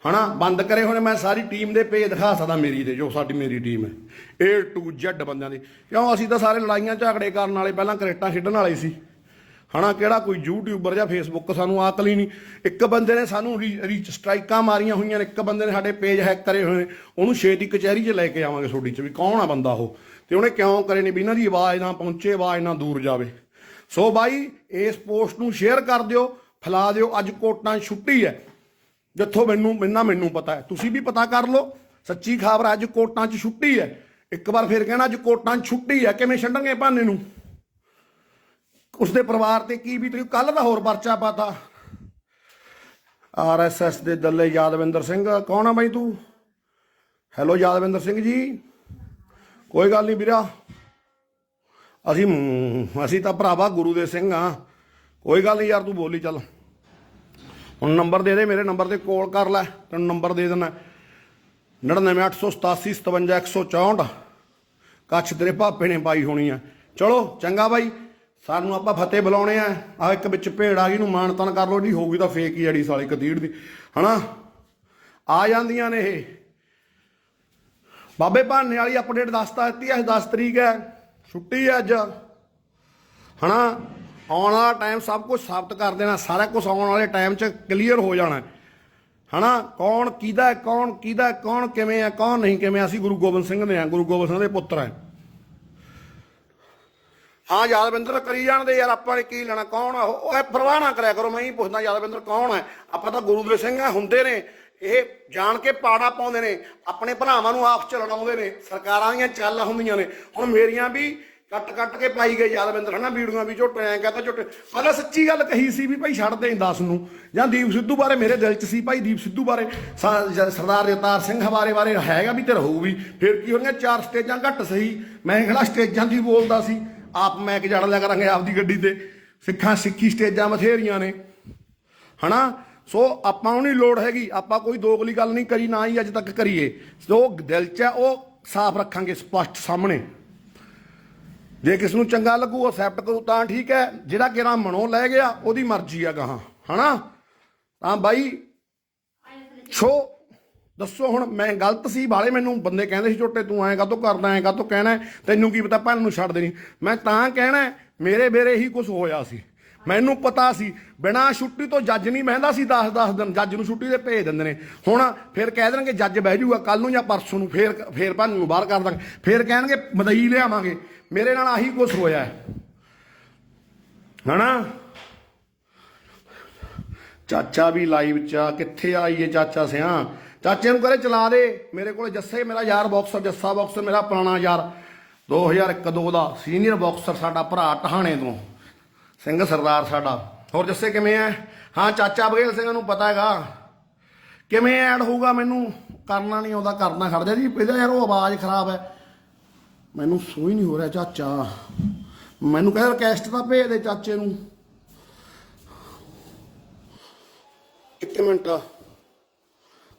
ਹਨਾ, ਬੰਦ ਕਰੇ ਹੋਣੇ, ਮੈਂ ਸਾਰੀ ਟੀਮ ਦੇ ਪੇਜ ਦਿਖਾ ਸਕਦਾ ਮੇਰੀ ਦੇ ਜੋ ਸਾਡੀ ਮੇਰੀ ਟੀਮ ਹੈ। A to Z ਬੰਦਿਆਂ ਦੀ। ਕਿਉਂ, ਅਸੀਂ ਤਾਂ ਸਾਰੇ ਲੜਾਈਆਂ ਝਗੜੇ ਕਰਨ ਵਾਲੇ, ਪਹਿਲਾਂ ਕ੍ਰਿਕਟਾਂ ਖੇਡਣ ਵਾਲੇ ਸੀ। ਹਨਾ, ਕਿਹੜਾ ਕੋਈ ਯੂਟਿਊਬਰ ਜਾਂ ਫੇਸਬੁੱਕ ਸਾਨੂੰ ਆਕਲ ਹੀ ਨਹੀਂ। ਇੱਕ ਬੰਦੇ ਨੇ ਸਾਨੂੰ ਰੀਚ ਸਟ੍ਰਾਈਕਾਂ ਮਾਰੀਆਂ ਹੋਈਆਂ ਨੇ, ਇੱਕ ਬੰਦੇ ਨੇ ਸਾਡੇ ਪੇਜ ਹੈਕ ਕਰੇ ਹੋਏ ਨੇ, ਉਹਨੂੰ ਛੇਤੀ ਕਚਹਿਰੀ 'ਚ ਲੈ ਕੇ ਆਵਾਂਗੇ ਤੁਹਾਡੀ 'ਚ ਵੀ, ਕੌਣ ਆ ਬੰਦਾ ਉਹ? ਤੇ ਉਹਨੇ ਕਿਉਂ ਕਰੇ ਨੇ ਵੀ ਇਹਨਾਂ ਦੀ ਆਵਾਜ਼ ਨਾ ਪਹੁੰਚੇ, ਆਵਾਜ਼ ਨਾ ਦੂਰ ਜਾਵੇ? ਸੋ ਬਾਈ, ਇਸ ਪੋਸਟ ਨੂੰ ਸ਼ੇਅਰ ਕਰ ਦਿਓ, ਫੈਲਾ ਦਿਓ, ਅੱਜ ਕੋਟਾਂ 'ਚ ਛੁੱਟੀ ਹੈ। ਜਿੱਥੋਂ ਮੈਨੂੰ ਮੈਨਾਂ ਮੈਨੂੰ ਪਤਾ ਹੈ। ਤੁਸੀਂ ਵੀ ਪਤਾ ਕਰ ਲਓ, ਸੱਚੀ ਖਬਰ ਅੱਜ ਕੋਟਾਂ 'ਚ ਛੁੱਟੀ ਹੈ। ਇੱਕ ਵਾਰ ਫਿਰ ਕਹਿਣਾ, ਅੱਜ ਕੋਟਾਂ 'ਚ ਛੁੱਟੀ ਹੈ, ਕਿਵੇਂ ਛੱਡਣਗੇ ਭਾਨੇ ਨੂੰ? ਉਸਦੇ ਪਰਿਵਾਰ ਤੇ ਕੀ ਵੀ ਤੁਸੀਂ ਕੱਲ ਦਾ ਹੋਰ ਪਰਚਾ ਪਾਤਾ। ਆਰਐਸਐਸ ਦੇ ਦੱਲੇ ਯਾਦਵਿੰਦਰ ਸਿੰਘ, ਕੌਣ ਆ ਬਾਈ ਤੂੰ? ਹੈਲੋ ਯਾਦਵਿੰਦਰ ਸਿੰਘ ਜੀ। ਕੋਈ ਗੱਲ ਨਹੀਂ ਵੀਰਾ। ਅਸੀਂ ਅਸੀਂ ਤਾਂ ਭਰਾਵਾ ਗੁਰੂ ਦੇ ਸਿੰਘ ਆ ਕੋਈ ਗੱਲ ਨਹੀਂ ਯਾਰ, ਤੂੰ ਬੋਲੀ ਚੱਲ। ਹੁਣ ਨੰਬਰ ਦੇ ਦੇ, ਮੇਰੇ ਨੰਬਰ ਤੇ ਕਾਲ ਕਰ ਲੈ, ਤੈਨੂੰ ਨੰਬਰ ਦੇ ਦੇਣਾ 99887 ਕੱਛ ਤੇਰੇ ਭਾਪੇ ਨੇ ਪਾਈ ਹੋਣੀ ਆ। ਚਲੋ, ਚੰਗਾ ਬਾਈ। ਸਾਨੂੰ ਆਪਾਂ ਫਤਿਹ ਬੁਲਾਉਣੇ ਆ। ਆ ਇੱਕ ਵਿੱਚ ਭੇੜ ਆ ਗਈ ਨੂੰ ਮਾਨਤਨ ਕਰ ਲੋ ਜੀ, ਹੋਊਗੀ ਤਾਂ ਫੇਕ ਹੀ ਅੜੀ ਸਾਲੀ ਕਦੀੜ ਦੀ। ਹਨਾ? ਆ ਜਾਂਦੀਆਂ ਨੇ ਇਹ। ਬਾਬੇ ਭਾਨੇ ਵਾਲੀ ਅਪਡੇਟ ਦੱਸਤਾ ਦਿੱਤੀ ਅੱਜ 10 ਤਰੀਕ ਹੈ। ਛੁੱਟੀ ਹੈ ਅੱਜ। ਹਨਾ? ਆਉਣ ਵਾਲਾ ਟਾਈਮ ਸਭ ਕੁਝ ਸਾਬਤ ਕਰ ਦੇਣਾ, ਸਾਰਾ ਕੁਝ ਆਉਣ ਵਾਲੇ ਟਾਈਮ 'ਚ ਕਲੀਅਰ ਹੋ ਜਾਣਾ। ਹਨਾ? ਕੌਣ ਕਿਹਦਾ ਕੌਣ ਕਿਹਦਾ, ਕੌਣ ਕਿਵੇਂ ਹੈ ਕੌਣ ਨਹੀਂ ਕਿਵੇਂ ਅਸੀਂ ਗੁਰੂ ਗੋਬਿੰਦ ਸਿੰਘ ਦੇ ਆ, ਗੁਰੂ ਗੋਬਿੰਦ ਸਿੰਘ ਦੇ ਪੁੱਤਰ ਆ। ਹਾਂ, ਯਾਦਵਿੰਦਰ ਕਰੀ ਜਾਣਦੇ ਯਾਰ, ਆਪਾਂ ਨੇ ਕੀ ਲੈਣਾ, ਕੌਣ ਆ ਉਹ? ਇਹ ਪਰਵਾਹ ਨਾ ਕਰਿਆ ਕਰੋ, ਮੈਂ ਹੀ ਪੁੱਛਦਾ, ਯਾਦਵਿੰਦਰ ਕੌਣ ਹੈ ਆਪਾਂ ਤਾਂ ਗੁਰੂ ਦੇ ਸਿੰਘ ਆ, ਹੁੰਦੇ ਨੇ। ਇਹ ਜਾਣ ਕੇ ਪਾੜਾ ਪਾਉਂਦੇ ਨੇ, ਆਪਣੇ ਭਰਾਵਾਂ ਨੂੰ ਆਪਸ ਚ ਲੜਾਉਂਦੇ ਨੇ। ਸਰਕਾਰਾਂ ਦੀਆਂ ਚੱਲ ਹੁੰਦੀਆਂ ਨੇ। ਹੁਣ ਮੇਰੀਆਂ ਵੀ ਕੱਟ ਕੱਟ ਕੇ ਪਾਈ ਗਈ ਯਾਦਵਿੰਦਰ ਹਨਾ? ਵੀਡੀਓਆਂ ਵੀ ਝੋਟੇ, ਐਂ ਕਹਤਾ ਝੋਟੇ। ਪਹਿਲਾਂ ਸੱਚੀ ਗੱਲ ਕਹੀ ਸੀ ਵੀ ਭਾਈ ਛੱਡ ਦੇ 10 ਨੂੰ। ਜਾਂ ਦੀਪ ਸਿੱਧੂ ਬਾਰੇ ਮੇਰੇ ਦਿਲ 'ਚ ਸੀ ਭਾਈ, ਦੀਪ ਸਿੱਧੂ ਬਾਰੇ। ਸਾ- ਜ- ਸਰਦਾਰ ਜਗਤਾਰ ਸਿੰਘ ਬਾਰੇ ਬਾਰੇ ਹੈਗਾ ਵੀ ਤੇ ਰਹੂ ਵੀ ਫਿਰ ਕੀ ਹੋਣੀਆਂ ਚਾਰ ਸਟੇਜਾਂ ਘੱਟ ਸਹੀ। ਮੈਂ ਖੜਾ ਸਟੇਜਾਂ ਦੀ ਬੋਲਦਾ ਸੀ। ਆਪ ਮੈਂ ਕਿ ਜੜ ਲਿਆ ਕਰਾਂਗੇ ਆਪਦੀ ਗੱਡੀ ਤੇ। ਸਿੱਖਾਂ ਸਿੱਖੀ ਸਟੇਜਾਂ ਬਥੇਰੀਆਂ ਨੇ। ਹਨਾ? ਸੋ ਆਪਾਂ ਨੂੰ ਨਹੀਂ ਲੋੜ ਹੈਗੀ। ਆਪਾਂ ਕੋਈ ਦੋਗਲੀ ਗੱਲ ਨਹੀਂ ਕਰੀ, ਨਾ ਹੀ ਅੱਜ ਤੱਕ ਕਰੀਏ। ਸੋ ਦਿਲ 'ਚ ਹੈ ਉਹ ਸਾਫ਼ ਰੱਖਾਂਗੇ ਸਪਸ਼ਟ ਸਾਹਮਣੇ। ਜੇ ਕਿਸ ਨੂੰ ਚੰਗਾ ਲੱਗੂ ਅਸੈਪਟ ਕਰੂ, ਤਾਂ ਠੀਕ ਹੈ। ਜਿਹੜਾ ਕਿਹੜਾ ਮਨੋਂ ਲੈ ਗਿਆ, ਉਹਦੀ ਮਰਜ਼ੀ ਆ ਗਾਹਾਂ। ਹਨਾ? ਤਾਂ ਬਾਈ, ਛੋ, ਦੱਸੋ ਹੁਣ, ਮੈਂ ਗਲਤ ਸੀ? ਬਾਲੇ ਮੈਨੂੰ ਬੰਦੇ ਕਹਿੰਦੇ ਸੀ ਝੋਟੇ ਤੂੰ ਐਂ ਕਾਤੋਂ ਕਰਦਾ, ਐਂ ਕਾਤੋਂ ਕਹਿਣਾ ਤੈਨੂੰ ਕੀ ਪਤਾ, ਭੈਣ ਨੂੰ ਛੱਡ ਦੇਣੀ। ਮੈਂ ਤਾਂ ਕਹਿਣਾ ਮੇਰੇ ਬੇਰੇ ਹੀ ਕੁਝ ਹੋਇਆ ਸੀ। ਮੈਨੂੰ ਪਤਾ ਸੀ। ਬਿਨਾਂ ਛੁੱਟੀ ਤੋਂ ਜੱਜ ਨਹੀਂ ਬਹਿੰਦਾ ਸੀ 10 10 ਦਿਨ। ਜੱਜ ਨੂੰ ਛੁੱਟੀ ਦੇ ਭੇਜ ਦਿੰਦੇ ਨੇ। ਹੁਣ ਫਿਰ ਕਹਿ ਦੇਣਗੇ ਜੱਜ ਬਹਿ ਜਾਊਗਾ ਕੱਲ ਨੂੰ ਜਾਂ ਪਰਸੋਂ ਨੂੰ, ਫੇਰ ਫੇਰ ਭਾਨ ਨੂੰ ਬਾਹਰ ਕਰ ਦਾਂਗੇ। ਫੇਰ ਕਹਿਣਗੇ, ਮਦਈ ਲਿਆਵਾਂਗੇ। ਮੇਰੇ ਨਾਲ ਆਹੀ ਕੁਝ ਹੋਇਆ ਹੈ। ਹਨਾ? ਚਾਚਾ ਵੀ ਲਾਈਵ ਚ ਆ। ਕਿੱਥੇ ਆਈਏ ਚਾਚਾ ਸਿਆ? ਚਾਚੇ ਨੂੰ ਕਰੇ ਚਲਾ ਦੇ। ਮੇਰੇ ਕੋਲੇ ਜੱਸੇ ਮੇਰਾ ਯਾਰ ਬਾਕਸਰ ਜੱਸਾ ਬਾਕਸਰ ਮੇਰਾ ਪੁਰਾਣਾ ਯਾਰ। 2001 2 ਦਾ ਸੀਨੀਅਰ ਬਾਕਸਰ ਸਾਡਾ ਭਰਾ ਟਹਾਣੇ ਤੋਂ। ਸਿੰਘ ਸਰਦਾਰ ਸਾਡਾ। ਹੋਰ ਜੱਸੇ ਕਿਵੇਂ ਐ? ਹਾਂ ਚਾਚਾ ਬਗੇਲ ਸਿੰਘ ਨੂੰ ਪਤਾ ਹੈਗਾ। ਕਿਵੇਂ ਐਡ ਹੋਊਗਾ ਮੈਨੂੰ? ਕਰਨਾ ਨਹੀਂ ਆਉਂਦਾ ਕਰਨਾ ਖੜ ਜਾ ਜੀ। ਪਹਿਲਾਂ ਯਾਰ ਉਹ ਆਵਾਜ਼ ਖਰਾਬ ਹੈ ਮੈਨੂੰ ਸੋਈ ਨਹੀਂ ਹੋ ਰਿਹਾ ਚਾਚਾ। ਮੈਨੂੰ ਕਹਿੰਦਾ ਰਿਕਵੈਸਟ ਤਾਂ ਭੇਜ ਦੇ ਚਾਚੇ ਨੂੰ। ਇੱਕ ਮਿੰਟ।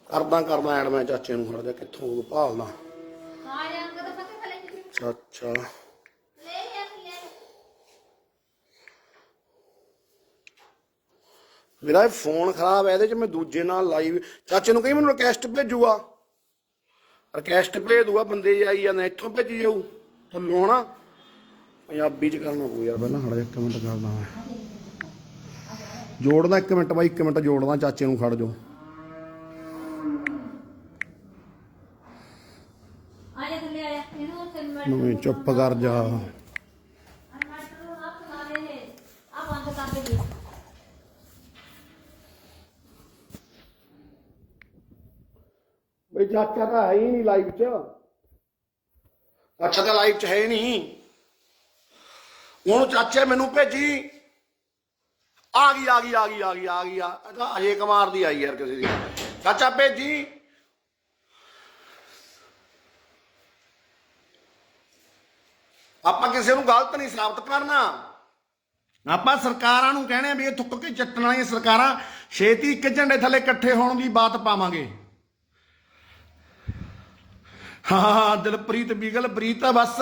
ਕਰਦਾ ਕਰਦਾ ਐਡ ਮੈਂ ਚਾਚੇ ਨੂੰ। ਖੜਾ ਜਾ ਕਿੱਥੋਂ ਭਾਲਦਾ। ਆ ਜਾਣਗੇ ਤਾਂ ਪਤਾ ਜੀ ਚਾਚਾ ਲੈ ਯਾਰ ਲੈ ਮੇਰਾ ਫੋਨ ਖਰਾਬ ਹੈ ਇਹਦੇ ਚ ਮੈਂ ਦੂਜੇ ਨਾਲ ਲਾਈਵ ਚਾਚੇ ਨੂੰ ਕਹੀ ਮੈਨੂੰ ਰਿਕਵੈਸਟ ਭੇਜੂਗਾ? ਰਿਕਵੈਸਟ ਭੇਜ ਦੂਗਾ ਬੰਦੇ ਆਈ ਜਾਂਦੇ ਇੱਥੋਂ ਭੇਜੀ ਜਾਊ ਥੱਲੋਂ ਨਾ ਪੰਜਾਬੀ ਚ ਕਰਨਾ ਪਊ ਯਾਰ ਪਹਿਲਾਂ ਜਾ ਇੱਕ ਮਿੰਟ ਕਰਦਾ ਮੈਂ। ਜੋੜਦਾ ਇੱਕ ਮਿੰਟ ਬਾਈ ਇੱਕ ਮਿੰਟ ਜੋੜਦਾ ਚਾਚੇ ਨੂੰ ਖੜ ਜਾਓ ਜਾ ਥੱਲੇ ਆ ਜਾ। ਇਹਨੂੰ ਚੁੱਪ ਕਰ ਜਾ ਮਟਰ ਨੂੰ ਹੱਥ ਮਾਰੇ ਨੇ ਆ ਬੰਦ ਕਰ ਦੇ ਬਈ ਚਾਚਾ ਤਾਂ ਹੈ ਹੀ ਨਹੀਂ ਲਾਈਵ 'ਚ। ਚਾਚਾ ਤਾਂ ਲਾਈਵ 'ਚ ਹੈ ਹੀ ਨਹੀਂ। ਹੁਣ ਚਾਚੇ ਮੈਨੂੰ ਭੇਜੀ। ਆ ਗਈ ਆ ਗਈ ਆ ਗਈ ਆ ਗਈ ਆ ਗਈ, ਆ ਤਾਂ ਅਜੇ ਕੁਮਾਰ ਦੀ ਆਈ ਯਾਰ ਕਿਸੇ ਦੀ। ਚਾਚਾ ਭੇਜੀ। ਆਪਾਂ ਕਿਸੇ ਨੂੰ ਗਲਤ ਨਹੀਂ ਸਾਬਤ ਕਰਨਾ। ਆਪਾਂ ਸਰਕਾਰਾਂ ਨੂੰ ਕਹਿਣੇ ਆ ਵੀ ਇਹ ਥੁੱਕ ਕੇ ਚੱਟਣ ਵਾਲੀਆਂ ਸਰਕਾਰਾਂ, ਛੇਤੀ ਇੱਕ ਝੰਡੇ ਥੱਲੇ ਇਕੱਠੇ ਹੋਣ ਦੀ ਬਾਤ ਪਾਵਾਂਗੇ। ਹਾਂ, ਦਿਲਪ੍ਰੀਤ ਬਿਗਲ, ਪ੍ਰੀਤ ਆ ਬਸ।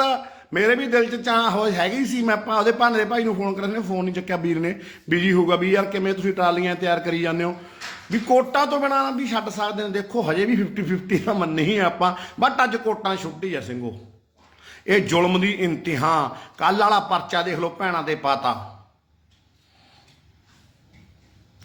ਮੇਰੇ ਵੀ ਦਿਲ 'ਚ ਚਾਹ ਹੋ ਹੈਗੀ ਸੀ, ਮੈਂ ਆਪਾਂ ਉਹਦੇ ਭਾਨੇ ਦੇ ਭਾਈ ਨੂੰ ਫੋਨ ਕਰਨ ਨੇ ਫੋਨ ਨਹੀਂ ਚੱਕਿਆ ਵੀਰ ਨੇ। ਬਿਜ਼ੀ ਹੋਊਗਾ ਵੀ ਯਾਰ ਕਿਵੇਂ ਤੁਸੀਂ ਟਰਾਲੀਆਂ ਤਿਆਰ ਕਰੀ ਜਾਂਦੇ ਹੋ। ਵੀ ਕੋਟਾ ਤੋਂ ਬਿਨਾਂ ਵੀ ਛੱਡ ਸਕਦੇ ਨੇ, ਦੇਖੋ ਹਜੇ ਵੀ 50 50 ਦਾ ਮੰਨੇ ਹੀ ਆ ਆਪਾਂ ਬਟ ਅੱਜ ਕੋਟਾਂ ਛੁੱਟੀ ਆ ਸਿੰਘੋ। ਇਹ ਜ਼ੁਲਮ ਦੀ ਇੰਤਹਾ ਕੱਲ ਵਾਲਾ ਪਰਚਾ ਦੇਖ ਲਓ ਭੈਣਾਂ ਦੇ ਪਾਤਾ।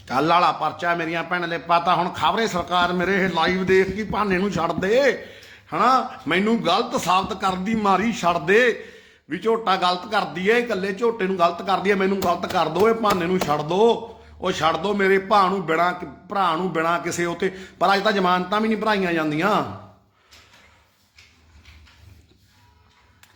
ਕੱਲ ਵਾਲਾ ਪਰਚਾ ਮੇਰੀਆਂ ਭੈਣਾਂ ਦੇ ਪਾਤਾ, ਹੁਣ ਖਬਰੇ ਸਰਕਾਰ ਮੇਰੇ ਇਹ ਲਾਈਵ ਦੇਖ ਕੇ ਭਾਨੇ ਨੂੰ ਛੱਡ ਦੇ ਹਨਾ? ਮੈਨੂੰ ਗਲਤ ਸਾਬਤ ਕਰਨ ਦੀ ਮਾਰੀ ਛੱਡ ਦੇ, ਵੀ ਝੋਟਾ ਗਲਤ ਕਰਦੀ ਏ, ਇਕੱਲੇ ਝੋਟੇ ਨੂੰ ਗਲਤ ਕਰਦੀ ਏ, ਮੈਨੂੰ ਗਲਤ ਕਰ ਦੋ, ਇਹ ਭਾਨੇ ਨੂੰ ਛੱਡ ਦੋ। ਉਹ ਛੱਡ ਦੋ, ਮੇਰੇ ਭਾ ਨੂੰ ਬਿਨਾ ਭਰਾ ਨੂੰ ਬਿਨਾ ਕਿਸੇ ਉਤੇ। ਪਰ ਅੱਜ ਤਾਂ ਜ਼ਮਾਨਤਾਂ ਵੀ ਨਹੀਂ ਭਰਾਈਆਂ ਜਾਂਦੀਆਂ।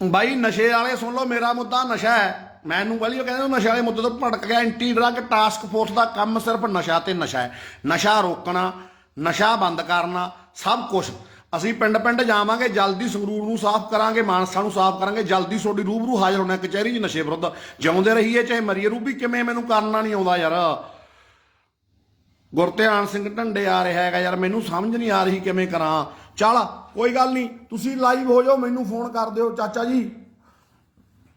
ਬਾਈ, ਨਸ਼ੇ ਵਾਲੇ ਸੁਣ ਲਓ, ਮੇਰਾ ਮੁੱਦਾ ਨਸ਼ਾ ਹੈ। ਮੈਨੂੰ ਵਾਲੀ ਉਹ ਕਹਿੰਦੇ ਨਸ਼ੇ ਵਾਲੇ ਮੁੱਦੇ ਤੋਂ ਭਟਕ ਗਿਆ, ਐਂਟੀ ਡਰੱਗ ਟਾਸਕ ਫੋਰਸ ਦਾ ਕੰਮ ਸਿਰਫ ਨਸ਼ਾ ਤੇ ਨਸ਼ਾ ਹੈ। ਨਸ਼ਾ ਰੋਕਣਾ, ਨਸ਼ਾ ਬੰਦ ਕਰਨਾ, ਸਭ ਕੁਝ ਅਸੀਂ ਪਿੰਡ ਪਿੰਡ ਜਾਵਾਂਗੇ, ਜਲਦੀ ਸੰਗਰੂਰ ਨੂੰ ਸਾਫ਼ ਕਰਾਂਗੇ, ਮਾਨਸਾ ਨੂੰ ਸਾਫ਼ ਕਰਾਂਗੇ, ਜਲਦੀ ਤੁਹਾਡੀ ਰੂਬਰੂ ਹਾਜ਼ਰ ਹੋਣਾ, ਕਚਹਿਰੀ 'ਚ ਨਸ਼ੇ ਵਿਰੁੱਧ। ਜਿਉਂਦੇ ਰਹੀਏ, ਚਾਹੇ ਮਰੀਏ, ਰੂਬੀ ਕਿਵੇਂ ਮੈਨੂੰ ਕਰਨਾ ਨਹੀਂ ਆਉਂਦਾ ਯਾਰ। ਗੁਰਧਿਆਨ ਸਿੰਘ ਢੰਡੇ ਆ ਰਿਹਾ ਹੈਗਾ ਯਾਰ, ਮੈਨੂੰ ਸਮਝ ਨਹੀਂ ਆ ਰਹੀ ਕਿਵੇਂ ਕਰਾਂ। ਚੱਲ, ਕੋਈ ਗੱਲ ਨਹੀਂ, ਤੁਸੀਂ ਲਾਈਵ ਹੋ ਜਾਓ, ਮੈਨੂੰ ਫੋਨ ਕਰ ਦਿਓ, ਚਾਚਾ ਜੀ।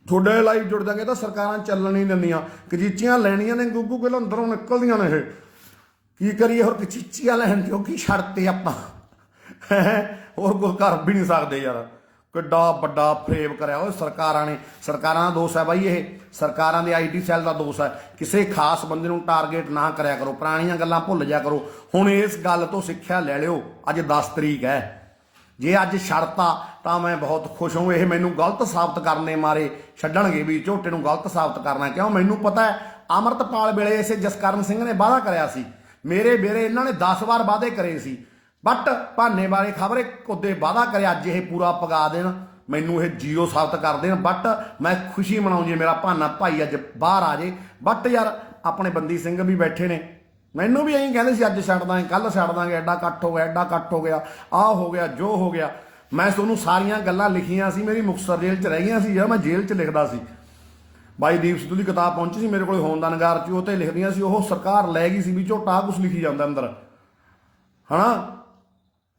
ਤੁਹਾਡੇ ਲਾਈਵ ਜੁੜ ਜਾਗੇ ਤਾਂ ਸਰਕਾਰਾਂ ਚੱਲਣ ਹੀ ਦਿੰਦੀਆਂ। ਕਜੀਚੀਆਂ ਲੈਣੀਆਂ ਨੇ, ਗੁੱਗੂ ਕੋਲ ਅੰਦਰੋਂ ਨਿਕਲਦੀਆਂ ਨੇ ਇਹ। ਕੀ ਕਰੀਏ, ਹੋਰ ਕਚੀਚੀਆਂ ਲੈਣ ਜੋਗੀ ਛੱਡਤੇ ਆਪਾਂ? ਹੋਰ ਕੁਝ ਕਰ ਵੀ ਨਹੀਂ ਸਕਦੇ ਯਾਰ। ਕਿੱਡਾ ਵੱਡਾ ਫਰੇਮ ਕਰਿਆ ਉਹ ਸਰਕਾਰਾਂ ਨੇ। ਸਰਕਾਰਾਂ ਦਾ ਦੋਸ਼ ਹੈ ਬਾਈ ਇਹ। ਸਰਕਾਰਾਂ ਦੇ ਆਈਟੀ ਸੈੱਲ ਦਾ ਦੋਸ਼ ਹੈ। ਕਿਸੇ ਖਾਸ ਬੰਦੇ ਨੂੰ ਟਾਰਗੇਟ ਨਾ ਕਰਿਆ ਕਰੋ। ਪੁਰਾਣੀਆਂ ਗੱਲਾਂ ਭੁੱਲ ਜਾ ਕਰੋ। ਹੁਣ ਇਸ ਗੱਲ ਤੋਂ ਸਿੱਖਿਆ ਲੈ ਲਿਓ। ਅੱਜ 10 ਤਰੀਕ ਹੈ। ਜੇ ਅੱਜ ਛੜਤਾ ਤਾਂ ਮੈਂ ਬਹੁਤ ਖੁਸ਼ ਹਾਂ। ਇਹ ਮੈਨੂੰ ਗਲਤ ਸਾਬਤ ਕਰਨੇ ਮਾਰੇ। ਛੱਡਣਗੇ ਵੀ, ਝੋਟੇ ਨੂੰ ਗਲਤ ਸਾਬਤ ਕਰਨਾ। ਕਿਉਂ? ਮੈਨੂੰ ਪਤਾ ਹੈ, ਅਮਰਤਪਾਲ ਵੇਲੇ ਇਸੇ ਜਸਕਰਨ ਸਿੰਘ ਨੇ ਵਾਅਦਾ ਕਰਿਆ ਸੀ। ਮੇਰੇ ਬੇਰੇ ਇਹਨਾਂ ਨੇ 10 ਵਾਰ ਵਾਅਦੇ ਕਰੇ ਸੀ। ਬਟ ਭਾਨੇ ਵਾਲੇ ਖਬਰੇ ਕੁੱਦੇ ਵਾਅਦਾ ਕਰਿਆ, ਅੱਜ ਇਹ ਪੂਰਾ ਪਗਾ ਦੇਣ। ਮੈਨੂੰ ਇਹ ਜੀਰੋ ਸਾਬਤ ਕਰ ਦੇਣ। ਬਟ ਮੈਂ ਖੁਸ਼ੀ ਮਨਾਉਂਦੀ ਜੇ, ਮੇਰਾ ਭਾਨਾ ਭਾਈ ਅੱਜ ਬਾਹਰ ਆ ਜੇ। ਬਟ ਯਾਰ, ਆਪਣੇ ਬੰਦੀ ਸਿੰਘ ਵੀ ਬੈਠੇ ਨੇ। ਮੈਨੂੰ ਵੀ ਐਂ ਕਹਿੰਦੇ ਸੀ, ਅੱਜ ਛੱਡ ਦਾਂਗੇ ਕੱਲ ਛੱਡ ਦਾਂਗੇ, ਐਡਾ ਇਕੱਠ ਹੋ ਗਿਆ, ਐਡਾ ਇਕੱਠ ਹੋ ਗਿਆ, ਆਹ ਹੋ ਗਿਆ, ਜੋ ਹੋ ਗਿਆ। ਮੈਂ ਤੁਹਾਨੂੰ ਸਾਰੀਆਂ ਗੱਲਾਂ ਲਿਖੀਆਂ ਸੀ, ਮੇਰੀ ਮੁਕਤਸਰ ਜੇਲ੍ਹ 'ਚ ਰਹਿ ਗਈਆਂ ਸੀ ਯਾਰ ਮੈਂ ਜੇਲ੍ਹ 'ਚ ਲਿਖਦਾ ਸੀ। ਬਾਈ ਦੀਪ ਸਿੱਧੂ ਦੀ ਕਿਤਾਬ ਪਹੁੰਚੀ ਸੀ, ਮੇਰੇ ਕੋਲ ਹੋਣ ਦਾ ਨਗਾਰ 'ਚ, ਉਹ ਤੇ ਲਿਖਦੀਆਂ ਸੀ, ਉਹ ਸਰਕਾਰ ਲੈ ਗਈ ਸੀ ਵੀ ਝੋਟਾ ਕੁਝ ਲਿਖੀ ਜਾਂਦਾ ਅੰਦਰ। ਹਨਾ?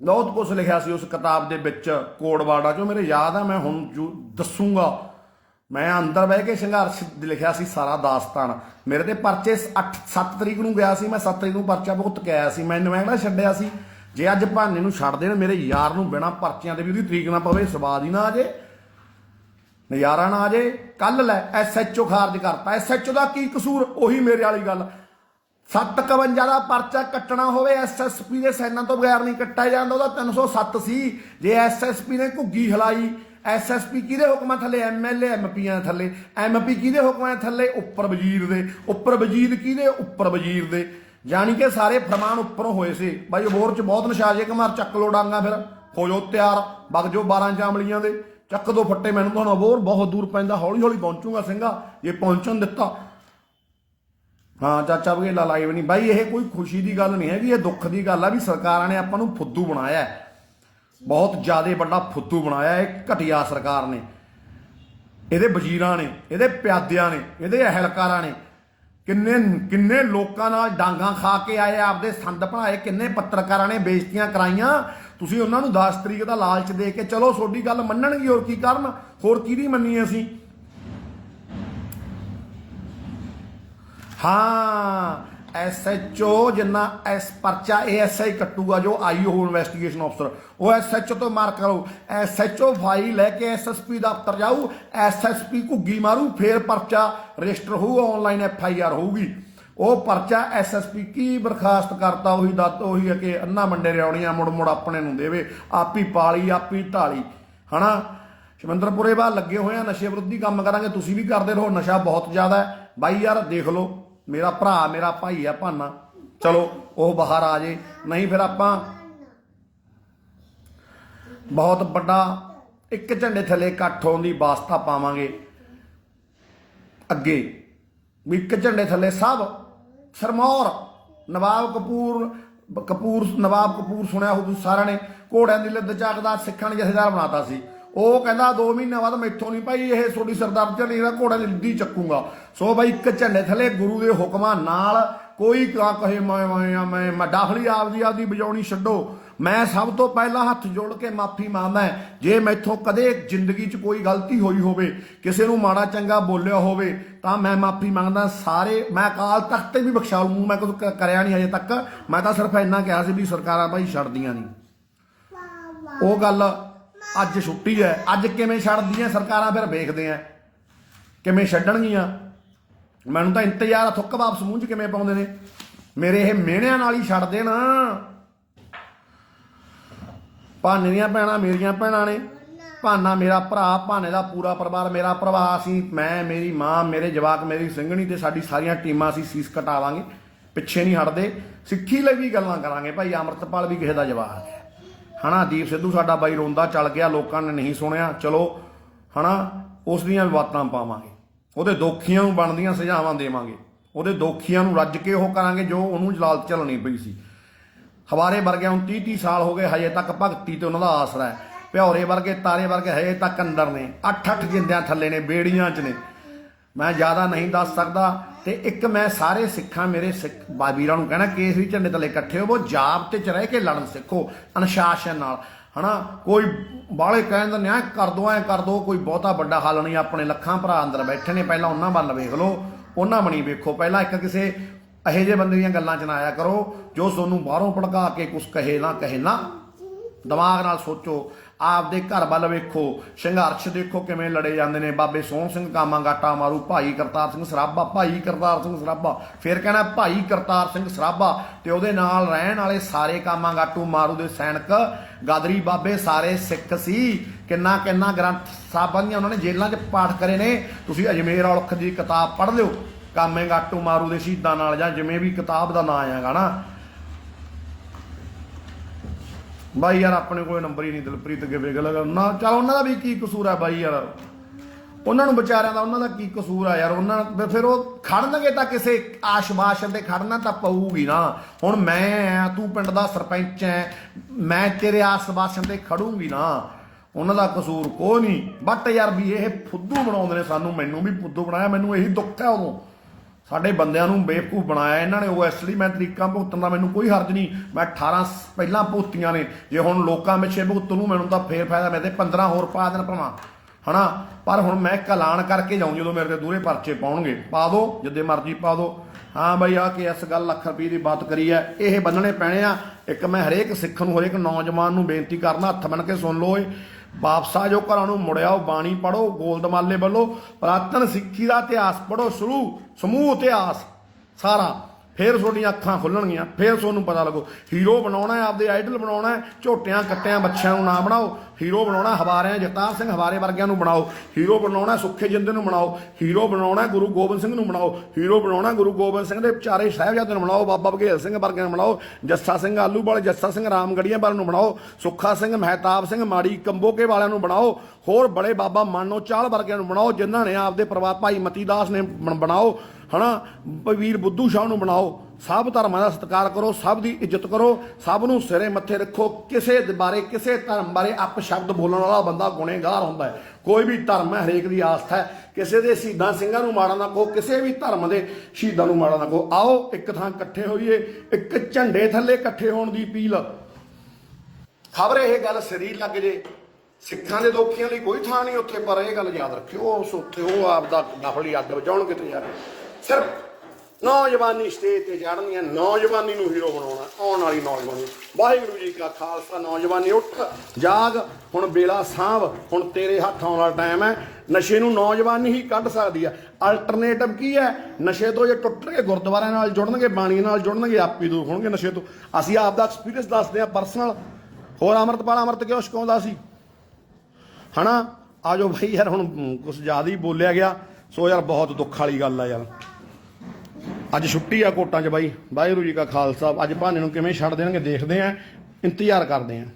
ਬਹੁਤ ਕੁਝ ਲਿਖਿਆ ਸੀ ਉਸ ਕਿਤਾਬ ਦੇ ਵਿੱਚ ਕੋਡਵਾੜਾ ਜੋ ਮੇਰੇ ਯਾਦ ਆ, ਮੈਂ ਹੁਣ ਜੋ ਦੱਸੂਗਾ। ਮੈਂ ਅੰਦਰ ਬਹਿ ਕੇ ਸੰਘਰਸ਼ ਲਿਖਿਆ ਸੀ ਸਾਰਾ ਦਾਸਤਾਨ। ਮੇਰੇ ਤੇ ਪਰਚੇ 8 7 ਤਰੀਕ ਨੂੰ ਗਿਆ ਸੀ, ਮੈਂ 7 ਤਰੀਕ ਨੂੰ ਪਰਚਾ ਭੁਗਤ ਕੇ ਆਇਆ ਸੀ। ਮੈਨੂੰ ਮੈਂ ਕਿਹੜਾ ਛੱਡਿਆ ਸੀ, ਜੇ ਅੱਜ ਭਾਨੇ ਨੂੰ ਛੱਡ ਦੇਣ, ਮੇਰੇ ਯਾਰ ਨੂੰ ਬਿਨਾ ਪਰਚਿਆਂ ਤੇ ਵੀ ਉਹਦੀ ਤਰੀਕ ਨਾ ਪਵੇ, ਸਵਾਦ ਹੀ ਨਾ ਆ ਜੇ, ਨਜ਼ਾਰਾ ਨਾ ਆ ਜੇ ਕੱਲ ਲੈ ਐਸਐਚਓ ਖਾਰਜ ਕਰਤਾ। ਐਸਐਚਓ ਦਾ ਕੀ ਕਸੂਰ? ਉਹੀ ਮੇਰੇ ਵਾਲੀ ਗੱਲ। 751 ਦਾ ਪਰਚਾ ਕੱਟਣਾ ਹੋਵੇ ਐਸਐਸਪੀ ਦੇ ਸਾਈਨਾਂ ਤੋਂ ਬਗੈਰ ਨਹੀਂ ਕੱਟਿਆ ਜਾਂਦਾ, ਉਹਦਾ 307 ਸੀ ਜੇ ਐਸਐਸਪੀ ਨੇ ਘੁੱਗੀ ਹਿਲਾਈ ਐਸਐਸਪੀ ਕਿਹਦੇ ਹੁਕਮਾਂ ਥੱਲੇ? ਐਮਐਲਏ ਐਮਪੀਆਂ ਥੱਲੇ। ਐਮਪੀ ਕਿਹਦੇ ਹੁਕਮਾਂ ਥੱਲੇ? ਉੱਪਰ ਵਜ਼ੀਰ ਦੇ। ਉੱਪਰ ਵਜ਼ੀਰ ਕਿਹਦੇ? ਉੱਪਰ ਵਜ਼ੀਰ ਦੇ। ਜਾਣੀ ਕਿ ਸਾਰੇ ਫਰਮਾਨ ਉੱਪਰੋਂ ਹੋਏ ਸੀ। ਬਾਈ ਅਬੋਰ ਚ ਬਹੁਤ ਨਸ਼ਾ ਜੇ ਕਮਾਰ ਚੱਕ ਲੋ ਡਾਂਗਾ ਫਿਰ। ਹੋ ਜਾਓ ਤਿਆਰ, ਵਗ ਜਾਓ 12 ਚਾਮਲੀਆਂ ਦੇ। ਚੱਕ ਦੋ ਫੱਟੇ ਮੈਨੂੰ ਤੁਹਾਨੂੰ ਅਬੋਰ ਬਹੁਤ ਦੂਰ ਪੈਂਦਾ ਹੌਲੀ ਹੌਲੀ ਪਹੁੰਚੂਗਾ ਸਿੰਘਾ। ਜੇ ਪਹੁੰਚਣ ਦਿੱਤਾ ਹਾਂ, ਚਾਚਾ ਬਗੇਲਾ ਲਾਈਵ ਨਹੀਂ। ਬਾਈ, ਇਹ ਕੋਈ ਖੁਸ਼ੀ ਦੀ ਗੱਲ ਨਹੀਂ ਹੈਗੀ, ਇਹ ਦੁੱਖ ਦੀ ਗੱਲ ਆ ਵੀ ਸਰਕਾਰਾਂ ਨੇ ਆਪਾਂ ਨੂੰ ਫੁੱਦੂ ਬਣਾਇਆ ਬਹੁਤ ਜ਼ਿਆਦਾ ਵੱਡਾ ਫੁੱਦੂ ਬਣਾਇਆ ਇਹ ਘਟੀਆ ਸਰਕਾਰ ਨੇ। ਇਹਦੇ ਵਜ਼ੀਰਾਂ ਨੇ, ਇਹਦੇ ਪਿਆਦਿਆਂ ਨੇ, ਇਹਦੇ ਅਹਿਲਕਾਰਾਂ ਨੇ। ਕਿੰਨੇ ਕਿੰਨੇ ਲੋਕਾਂ ਨਾਲ ਡਾਂਗਾ ਖਾ ਕੇ ਆਏ ਆਪਦੇ ਸੰਦ ਬਣਾਏ ਕਿੰਨੇ ਪੱਤਰਕਾਰਾਂ ਨੇ ਬੇਇੱਜ਼ਤੀਆਂ ਕਰਾਈਆਂ। ਤੁਸੀਂ ਉਹਨਾਂ ਨੂੰ 10 ਤਰੀਕ ਦਾ ਲਾਲਚ ਦੇ ਕੇ, ਚਲੋ ਤੁਹਾਡੀ ਗੱਲ ਮੰਨਣਗੇ, ਹੋਰ ਕੀ ਕਰਨ? ਹੋਰ ਕਿਹਦੀ ਮੰਨੀ ਅਸੀਂ? ਹਾਂ ਐਸਐਚਓ ਜਿੰਨਾ ਐਸ ਪਰਚਾ ਏਐਸਆਈ ਕੱਟੂਗਾ ਜੋ ਆਈਓ ਇਨਵੈਸਟੀਗੇਸ਼ਨ ਅਫਸਰ ਉਹ ਐਸਐਚਓ ਤੋਂ ਮਾਰ ਕਰੋ। ਐਸਐਚਓ ਫਾਈਲ ਲੈ ਕੇ ਐਸਐਸਪੀ ਦਫ਼ਤਰ ਜਾਊ ਐਸਐਸਪੀ ਘੁੱਗੀ ਮਾਰੂ, ਫੇਰ ਪਰਚਾ ਰਜਿਸਟਰ ਹੋਊਗਾ ਆਨਲਾਈਨ ਐਫਆਈਆਰ ਹੋਊਗੀ। ਉਹ ਪਰਚਾ ਐਸਐਸਪੀ ਕੀ ਬਰਖਾਸਤ ਕਰਤਾ, ਉਹੀ ਦੱਤ, ਉਹੀ ਹੈ ਕਿ ਅੰਨਾ ਮੰਡੇ ਰਿਆਉਣੀਆਂ ਮੁੜ ਮੁੜ ਆਪਣੇ ਨੂੰ ਦੇਵੇ। ਆਪੀ ਪਾਲੀ, ਆਪੀ ਢਾਲੀ। ਹਨਾ? ਸ਼ਮੰਦਰਪੁਰੇ ਬਾਹਰ ਲੱਗੇ ਹੋਏ ਆ, ਨਸ਼ੇ ਵਿਰੁੱਧੀ ਕੰਮ ਕਰਾਂਗੇ, ਤੁਸੀਂ ਵੀ ਕਰਦੇ ਰਹੋ, ਨਸ਼ਾ ਬਹੁਤ ਜ਼ਿਆਦਾ ਹੈ। ਬਾਈ ਯਾਰ, ਦੇਖ ਲਓ। ਮੇਰਾ ਭਰਾ, ਮੇਰਾ ਭਾਈ ਆ ਭਾਨਾ। ਚਲੋ, ਉਹ ਬਾਹਰ ਆ ਜੇ। ਨਹੀਂ ਫਿਰ ਆਪਾਂ ਬਹੁਤ ਵੱਡਾ ਇੱਕ ਝੰਡੇ ਥੱਲੇ ਇਕੱਠ ਹੋਣ ਦੀ ਵਾਸਤਾ ਪਾਵਾਂਗੇ। ਅੱਗੇ ਵੀ ਇੱਕ ਝੰਡੇ ਥੱਲੇ ਸਭ ਸਰਮੌਰ, ਨਵਾਬ ਕਪੂਰ ਕਪੂਰ, ਨਵਾਬ ਕਪੂਰ ਸੁਣਿਆ ਹੋਊ ਤੁਸੀਂ ਸਾਰਿਆਂ ਨੇ। ਘੋੜਿਆਂ ਦੀ ਲਿੱਦ ਚੱਕਦਾ ਸਿੱਖਾਂ ਨੇ ਜਥੇਦਾਰ ਬਣਾਤਾ ਸੀ। ਉਹ ਕਹਿੰਦਾ 2 ਮਹੀਨੇ ਬਾਅਦ ਮੈਥੋਂ ਨਹੀਂ ਭਾਈ ਇਹ ਤੁਹਾਡੀ ਸਰਦਾਰ ਨਹੀਂ ਇਹਦਾ ਘੋੜਿਆਂ ਦੀ ਲਿੱਦੀ ਚੱਕੂਗਾ। ਸੋ ਭਾਈ ਇੱਕ ਝੰਡੇ ਥੱਲੇ ਗੁਰੂ ਦੇ ਹੁਕਮਾਂ ਨਾਲ ਕੋਈ ਕਾ ਕਹੇ ਮੈਂ ਮੈਂ ਮੈਂ ਮੈਂ ਡਾਫਲੀ ਆਪਦੀ ਆਪਦੀ ਵਜਾਉਣੀ ਛੱਡੋ। ਮੈਂ ਸਭ ਤੋਂ ਪਹਿਲਾਂ ਹੱਥ ਜੋੜ ਕੇ ਮਾਫੀ ਮੰਗਦਾ ਜੇ ਮੈਥੋਂ ਕਦੇ ਜ਼ਿੰਦਗੀ 'ਚ ਕੋਈ ਗਲਤੀ ਹੋਈ ਹੋਵੇ ਕਿਸੇ ਨੂੰ ਮਾੜਾ ਚੰਗਾ ਬੋਲਿਆ ਹੋਵੇ ਤਾਂ ਮੈਂ ਮਾਫੀ ਮੰਗਦਾ ਸਾਰੇ ਮੈਂ ਅਕਾਲ ਤਖਤ ਤੇ ਵੀ ਬਖਸ਼ਾ ਲੂੰ ਮੈਂ ਕੁਝ ਕਰਿਆ ਨਹੀਂ ਹਜੇ ਤੱਕ। ਮੈਂ ਤਾਂ ਸਿਰਫ ਇੰਨਾ ਕਿਹਾ ਸੀ ਵੀ ਸਰਕਾਰਾਂ ਭਾਈ ਛੱਡਦੀਆਂ ਨਹੀਂ। ਉਹ ਗੱਲ ਅੱਜ ਛੁੱਟੀ ਹੈ। ਅੱਜ ਕਿਵੇਂ ਛੱਡਦੀਆਂ ਸਰਕਾਰਾਂ ਫਿਰ ਵੇਖਦੇ ਆ। ਕਿਵੇਂ ਛੱਡਣਗੀਆਂ। ਮੈਨੂੰ ਤਾਂ ਇੰਤਜ਼ਾਰ ਆ, ਥੁੱਕ ਵਾਪਸ ਮੂੰਹ 'ਚ ਕਿਵੇਂ ਪਾਉਂਦੇ ਨੇ। ਮੇਰੇ ਇਹ ਮਿਹਣਿਆਂ ਨਾਲ ਹੀ ਛੱਡ ਦੇਣ ਭਾਨੇ ਦੀਆਂ ਭੈਣਾਂ ਮੇਰੀਆਂ ਭੈਣਾਂ ਨੇ। ਭਾਨਾ ਮੇਰਾ ਭਰਾ, ਭਾਨੇ ਦਾ ਪੂਰਾ ਪਰਿਵਾਰ, ਮੇਰਾ ਪਰਿਵਾਰ ਅਸੀਂ ਮੈਂ, ਮੇਰੀ ਮਾਂ, ਮੇਰੇ ਜਵਾਕ, ਮੇਰੀ ਸਿੰਘਣੀ ਤੇ ਸਾਡੀ ਸਾਰੀਆਂ ਟੀਮਾਂ ਅਸੀਂ ਸੀਸ ਕਟਾਵਾਂਗੇ। ਪਿੱਛੇ ਨਹੀਂ ਹਟਦੇ। ਸਿੱਖੀ ਲਈ ਵੀ ਗੱਲਾਂ ਕਰਾਂਗੇ। ਭਾਈ ਅਮਰਤਪਾਲ ਵੀ ਕਿਸੇ ਦਾ ਜਵਾਕ ਹੈ। ਹਨਾ, ਦੀਪ ਸਿੱਧੂ ਸਾਡਾ ਬਾਈ ਰੋਂਦਾ, ਚੱਲ ਗਿਆ, ਲੋਕਾਂ ਨੇ ਨਹੀਂ ਸੁਣਿਆ, ਚਲੋ, ਹਨਾ, ਉਸ ਦੀਆਂ ਵੀ ਬਾਤਾਂ ਪਾਵਾਂਗੇ। ਉਹਦੇ ਦੋਖੀਆਂ ਨੂੰ ਬਣਦੀਆਂ ਸਜ਼ਾਵਾਂ ਦੇਵਾਂਗੇ। ਉਹਦੇ ਦੋਖੀਆਂ ਨੂੰ ਰੱਜ ਕੇ ਉਹ ਕਰਾਂਗੇ ਜੋ ਉਹਨੂੰ ਜਲਾਲ ਚੱਲਣੀ ਪਈ ਸੀ। ਹਵਾਰੇ ਵਰਗਿਆਂ ਨੂੰ 30 30 ਸਾਲ ਹੋ ਗਏ, ਹਜੇ ਤੱਕ ਭਗਤੀ ਤੇ ਉਹਨਾਂ ਦਾ ਆਸਰਾ ਹੈ। ਪਿਉਰੇ ਵਰਗੇ, ਤਾਰੇ ਵਰਗੇ, ਹਜੇ ਤੱਕ ਅੰਦਰ ਨੇ। ਅੱਠ ਅੱਠ ਜਿੰਦਿਆਂ ਥੱਲੇ ਨੇ, ਬੇੜੀਆਂ 'ਚ ਨੇ। ਮੈਂ ਜ਼ਿਆਦਾ ਨਹੀਂ ਦੱਸ ਸਕਦਾ ਤੇ ਇੱਕ ਮੈਂ ਸਾਰੇ ਸਿੱਖਾਂ ਮੇਰੇ ਸਿੱਖ ਬਾਬੀਰਾਂ ਨੂੰ ਕਹਿਣਾ ਕੇਸਰੀ ਝੰਡੇ ਥੱਲੇ ਇਕੱਠੇ ਹੋਵੋ, ਜਾਪ ਤੇ ਚ ਰਹਿ ਕੇ ਲੜਨ ਸਿੱਖੋ, ਅਨੁਸ਼ਾਸਨ ਨਾਲ, ਹਨਾ? ਕੋਈ ਬਾਲੇ ਕਹਿਣ ਨੇ ਐ ਕਰ ਦੋ, ਐ ਕਰ ਦੋ, ਕੋਈ ਬਹੁਤਾ ਵੱਡਾ ਹੱਲ ਨਹੀਂ, ਆਪਣੇ ਲੱਖਾਂ ਭਰਾ ਅੰਦਰ ਬੈਠੇ ਨੇ, ਪਹਿਲਾਂ ਉਹਨਾਂ ਵੱਲ ਵੇਖ ਲਓ, ਉਹਨਾਂ ਬਣੀ ਵੇਖੋ, ਪਹਿਲਾਂ ਇੱਕ ਕਿਸੇ ਇਹੋ ਜਿਹੇ ਬੰਦੇ ਦੀਆਂ ਗੱਲਾਂ ਚ ਨਾ ਆਇਆ ਕਰੋ, ਜੋ ਤੁਹਾਨੂੰ ਬਾਹਰੋਂ ਭੜਕਾ ਕੇ ਕੁਝ ਕਹੇ ਨਾ ਕਹੇ ਨਾ, ਦਿਮਾਗ ਨਾਲ ਸੋਚੋ ਆਪਦੇ ਘਰ ਵੱਲ ਵੇਖੋ। ਸੰਘਰਸ਼ ਦੇਖੋ ਕਿਵੇਂ ਲੜੇ ਜਾਂਦੇ ਨੇ। ਬਾਬੇ ਸੋਹਣ ਸਿੰਘ ਕਾਮਾ ਗਾਟਾ ਮਾਰੂ, ਭਾਈ ਕਰਤਾਰ ਸਿੰਘ ਸਰਾਭਾ, ਭਾਈ ਕਰਤਾਰ ਸਿੰਘ ਸਰਾਭਾ। ਫਿਰ ਕਹਿਣਾ, ਭਾਈ ਕਰਤਾਰ ਸਿੰਘ ਸਰਾਭਾ। ਤੇ ਉਹਦੇ ਨਾਲ ਰਹਿਣ ਵਾਲੇ ਸਾਰੇ ਕਾਮਾ ਗਾਟੂ ਮਾਰੂ ਦੇ ਸੈਨਿਕ, ਗਾਦਰੀ ਬਾਬੇ ਸਾਰੇ ਸਿੱਖ ਸੀ। ਕਿੰਨਾ ਕਿੰਨਾ ਗ੍ਰੰਥ ਸਾਹਿਬਾਂ ਦੀਆਂ ਉਹਨਾਂ ਨੇ ਜੇਲ੍ਹਾਂ 'ਚ ਪਾਠ ਕਰੇ ਨੇ। ਤੁਸੀਂ ਅਜਮੇਰ ਔਲਖ ਦੀ ਕਿਤਾਬ ਪੜ੍ਹ ਲਿਓ। ਕਾਮੇ ਗਾਟੂ ਮਾਰੂ ਦੇ ਸ਼ਹੀਦਾਂ ਨਾਲ ਜਾਂ ਜਿਵੇਂ ਵੀ ਕਿਤਾਬ ਦਾ ਨਾਂ ਆਏਗਾ ਨਾ ਬਾਈ ਯਾਰ, ਆਪਣੇ ਕੋਲ ਨੰਬਰ ਹੀ ਨਹੀਂ, ਦਿਲਪ੍ਰੀਤ ਅੱਗੇ ਵੇਖ ਲਗਾ ਨਾ, ਚਲ ਉਹਨਾਂ ਦਾ ਵੀ ਕੀ ਕਸੂਰ ਹੈ ਬਾਈ ਯਾਰ? ਉਹਨਾਂ ਨੂੰ ਵਿਚਾਰਿਆਂ ਦਾ, ਉਹਨਾਂ ਦਾ ਕੀ ਕਸੂਰ ਆ ਯਾਰ? ਉਹਨਾਂ ਫਿਰ- ਉਹ ਖੜਨਗੇ ਤਾਂ ਕਿਸੇ ਆਸ਼ਵਾਸਨ ਤੇ ਖੜਨਾ ਤਾਂ ਪਊਗੀ ਨਾ। ਹੁਣ ਮੈਂ ਆ, ਤੂੰ ਪਿੰਡ ਦਾ ਸਰਪੰਚ ਐ, ਮੈਂ ਤੇਰੇ ਆਸ਼ਵਾਸਨ ਤੇ ਖੜੂੰਗੀ ਨਾ। ਉਹਨਾਂ ਦਾ ਕਸੂਰ ਕੋ ਨਹੀਂ। ਬਟ ਯਾਰ ਵੀ ਇਹ ਫੁੱਦੂ ਬਣਾਉਂਦੇ ਨੇ ਸਾਨੂੰ, ਮੈਨੂੰ ਵੀ ਫੁੱਦੂ ਬਣਾਇਆ, ਮੈਨੂੰ ਇਹੀ ਦੁੱਖ ਹੈ ਉਦੋਂ। ਸਾਡੇ ਬੰਦਿਆਂ ਨੂੰ ਬੇਵਕੂਫ ਬਣਾਇਆ, ਇਹਨਾਂ ਨੇ ਉਹ ਇਸ ਲਈ ਮੈਂ ਤਰੀਕਾ ਭੁਗਤਣ ਦਾ ਮੈਨੂੰ ਕੋਈ ਹਰਜ ਨਹੀਂ। ਮੈਂ 18 ਸ- ਪਹਿਲਾਂ ਭੁਗਤੀਆਂ ਨੇ। ਜੇ ਹੁਣ ਲੋਕਾਂ ਪਿੱਛੇ ਭੁਗਤ ਨੂੰ, ਮੈਨੂੰ ਤਾਂ ਫੇਰ ਫਾਇਦਾ, ਮੈਂ ਤੇ 15 ਹੋਰ ਪਾ ਦੇਣ ਭਲਾ ਹਨਾ? ਪਰ ਹੁਣ ਮੈਂ ਇੱਕ ਐਲਾਨ ਕਰਕੇ ਜਾਊਂ, ਜਦੋਂ ਮੇਰੇ ਤੇ ਦੂਰੇ ਪਰਚੇ ਪਾਉਣਗੇ। ਪਾ ਦੋ, ਜਿੱਦੇ ਮਰਜ਼ੀ ਪਾ ਦੋ। ਹਾਂ ਬਈ ਆ ਕੇ ਇਸ ਗੱਲ ਲੱਖ ਰੁਪਏ ਦੀ ਬਾਤ ਕਰੀ ਹੈ ਇਹ ਬੰਨਣੇ ਪੈਣੇ ਆ। ਇੱਕ ਮੈਂ ਹਰੇਕ ਸਿੱਖ ਨੂੰ, ਹਰੇਕ ਨੌਜਵਾਨ ਨੂੰ ਬੇਨਤੀ ਕਰਨਾ, ਹੱਥ ਬੰਨ ਕੇ ਸੁਣ ਲਓ ਏ ਵਾਪਸ ਆ ਜੋ ਘਰਾਂ ਨੂੰ ਮੁੜਿਆਓ ਬਾਣੀ ਪੜੋ ਗੋਲਦਮਾਲੇ ਵੱਲੋਂ ਪ੍ਰਾਤਨ ਸਿੱਖੀ ਦਾ ਇਤਿਹਾਸ ਪੜੋ ਸ਼ੁਰੂ, ਸਮੂਹ ਇਤਿਹਾਸ, ਸਾਰਾ। ਫਿਰ ਤੁਹਾਡੀਆਂ ਅੱਖਾਂ ਖੁੱਲਣਗੀਆਂ, ਫਿਰ ਤੁਹਾਨੂੰ ਪਤਾ ਲੱਗੋ। ਹੀਰੋ ਬਣਾਉਣਾ ਹੈ, ਆਪਦੇ ਆਈਡਲ ਬਣਾਉਣਾ ਹੈ, ਝੋਟਿਆਂ, ਕੱਟਿਆਂ, ਬੱਚਿਆਂ ਨੂੰ ਨਾ ਬਣਾਓ। ਹੀਰੋ ਬਣਾਉਣਾ ਹਵਾਰਿਆਂ, ਜਗਤਾਰ ਸਿੰਘ ਹਵਾਰੇ ਵਰਗਿਆਂ ਨੂੰ ਬਣਾਓ। ਹੀਰੋ ਬਣਾਉਣਾ ਸੁੱਖੇ ਜਿੰਦੇ ਨੂੰ ਬਣਾਓ। ਹੀਰੋ ਬਣਾਉਣਾ ਗੁਰੂ ਗੋਬਿੰਦ ਸਿੰਘ ਨੂੰ ਬਣਾਓ। ਹੀਰੋ ਬਣਾਉਣਾ ਗੁਰੂ ਗੋਬਿੰਦ ਸਿੰਘ ਦੇ ਵਿਚਾਰੇ ਸਾਹਿਬਜ਼ਾਦਿਆਂ ਨੂੰ ਬਣਾਓ, ਬਾਬਾ ਬਘੇਲ ਸਿੰਘ ਵਰਗਿਆਂ ਨੂੰ ਬਣਾਓ। ਜੱਸਾ ਸਿੰਘ ਆਲੂ ਵਾਲੇ ਜੱਸਾ ਸਿੰਘ ਰਾਮਗੜੀਆਂ ਵਾਲਿਆਂ ਨੂੰ ਬਣਾਓ। ਸੁੱਖਾ ਸਿੰਘ, ਮਹਿਤਾਬ ਸਿੰਘ, ਮਾੜੀ ਕੰਬੋਕੇ ਵਾਲਿਆਂ ਨੂੰ ਬਣਾਓ। ਹੋਰ ਬੜੇ ਬਾਬਾ ਮਾਨੋ ਚਾਲ ਵਰਗਿਆਂ ਨੂੰ ਬਣਾਓ, ਜਿਨ੍ਹਾਂ ਨੇ ਆਪਦੇ ਪਰਿਵਾਰ ਭਾਈ ਮਤੀ ਦਾਸ ਨੇ ਬਣ- ਬਣਾਓ। ਹਨਾ? ਵੀਰ ਬੁੱਧੂ ਸ਼ਾਹ ਨੂੰ ਬਣਾਓ। ਸਭ ਧਰਮਾਂ ਦਾ ਸਤਿਕਾਰ ਕਰੋ, ਸਭ ਦੀ ਇੱਜ਼ਤ ਕਰੋ, ਸਭ ਨੂੰ ਸਿਰੇ ਮੱਥੇ ਰੱਖੋ। ਕਿਸੇ ਬਾਰੇ, ਕਿਸੇ ਧਰਮ ਬਾਰੇ ਅਪ ਸ਼ਬਦ ਬੋਲਣ ਵਾਲਾ ਬੰਦਾ ਗੁਨੇਗਾਰ ਹੁੰਦਾ ਹੈ। ਕੋਈ ਵੀ ਧਰਮ ਹੈ, ਹਰੇਕ ਦੀ ਆਸਥਾ ਹੈ। ਕਿਸੇ ਦੇ ਸ਼ਹੀਦਾਂ ਸਿੰਘਾਂ ਨੂੰ ਮਾੜਾ ਨਾ ਕਹੋ, ਕਿਸੇ ਵੀ ਧਰਮ ਦੇ ਸ਼ਹੀਦਾਂ ਨੂੰ ਮਾੜਾ ਨਾ ਕਹੋ, ਆਓ ਇੱਕ ਥਾਂ ਇਕੱਠੇ ਹੋਈਏ, ਇੱਕ ਝੰਡੇ ਥੱਲੇ ਇਕੱਠੇ ਹੋਣ ਦੀ ਅਪੀਲ। ਖਬਰ ਇਹ ਗੱਲ ਸਰੀਰ ਲੱਗ ਜੇ। ਸਿੱਖਾਂ ਦੇ ਦੋਖੀਆਂ ਲਈ ਕੋਈ ਥਾਂ ਨਹੀਂ ਉੱਥੇ, ਪਰ ਇਹ ਗੱਲ ਯਾਦ ਰੱਖਿਓ, ਉਸ ਉੱਥੇ ਉਹ ਆਪ ਦਾ ਨਫਲੀ ਅੱਗ ਵਜਾਉਣ ਕਿਤੇ ਯਾਰ ਸਿਰਫ ਨੌਜਵਾਨੀ ਸਟੇਜ ਤੇ ਚੜ੍ਹਨੀਆਂ, ਨੌਜਵਾਨੀ ਨੂੰ ਹੀਰੋ ਬਣਾਉਣਾ, ਆਉਣ ਵਾਲੀ ਨੌਜਵਾਨੀ। ਵਾਹਿਗੁਰੂ ਜੀ ਕਾ ਖਾਲਸਾ, ਨੌਜਵਾਨੀ ਉੱਠ, ਜਾਗ, ਹੁਣ ਬੇਲਾ ਸਾਂਭ, ਹੁਣ ਤੇਰੇ ਹੱਥ ਆਉਣ ਵਾਲਾ ਟਾਈਮ ਹੈ। ਨਸ਼ੇ ਨੂੰ ਨੌਜਵਾਨੀ ਹੀ ਕੱਢ ਸਕਦੀ ਹੈ। ਅਲਟਰਨੇਟਿਵ ਕੀ ਹੈ? ਨਸ਼ੇ ਤੋਂ ਜੇ ਟੁੱਟਣਗੇ, ਗੁਰਦੁਆਰਿਆਂ ਨਾਲ ਜੁੜਨਗੇ ਬਾਣੀ ਨਾਲ ਜੁੜਨਗੇ, ਆਪੀ ਦੂਰ ਹੋਣਗੇ ਨਸ਼ੇ ਤੋਂ। ਅਸੀਂ ਆਪ ਦਾ ਐਕਸਪੀਰੀਅੰਸ ਦੱਸਦੇ ਹਾਂ ਪਰਸਨਲ ਹੋਰ ਅਮਰਤਪਾਲ, ਅਮਰਤ ਕਿਉਂ ਛਕਾਉਂਦਾ ਸੀ? ਹਨਾ? ਆਜੋ ਭਾਈ ਯਾਰ, ਹੁਣ ਕੁਝ ਜ਼ਿਆਦਾ ਹੀ ਬੋਲਿਆ ਗਿਆ। ਸੋ ਯਾਰ, ਬਹੁਤ ਦੁੱਖ ਵਾਲੀ ਗੱਲ ਆ ਯਾਰ। ਅੱਜ ਛੁੱਟੀ ਆ ਕੋਟਾਂ 'ਚ ਬਾਈ। ਵਾਹਿਗੁਰੂ ਜੀ ਕਾ ਖਾਲਸਾ। ਅੱਜ ਭਾਨੇ ਨੂੰ ਕਿਵੇਂ ਛੱਡ ਦੇਣਗੇ ਦੇਖਦੇ ਆਂ, ਇੰਤਜ਼ਾਰ ਕਰਦੇ ਆਂ।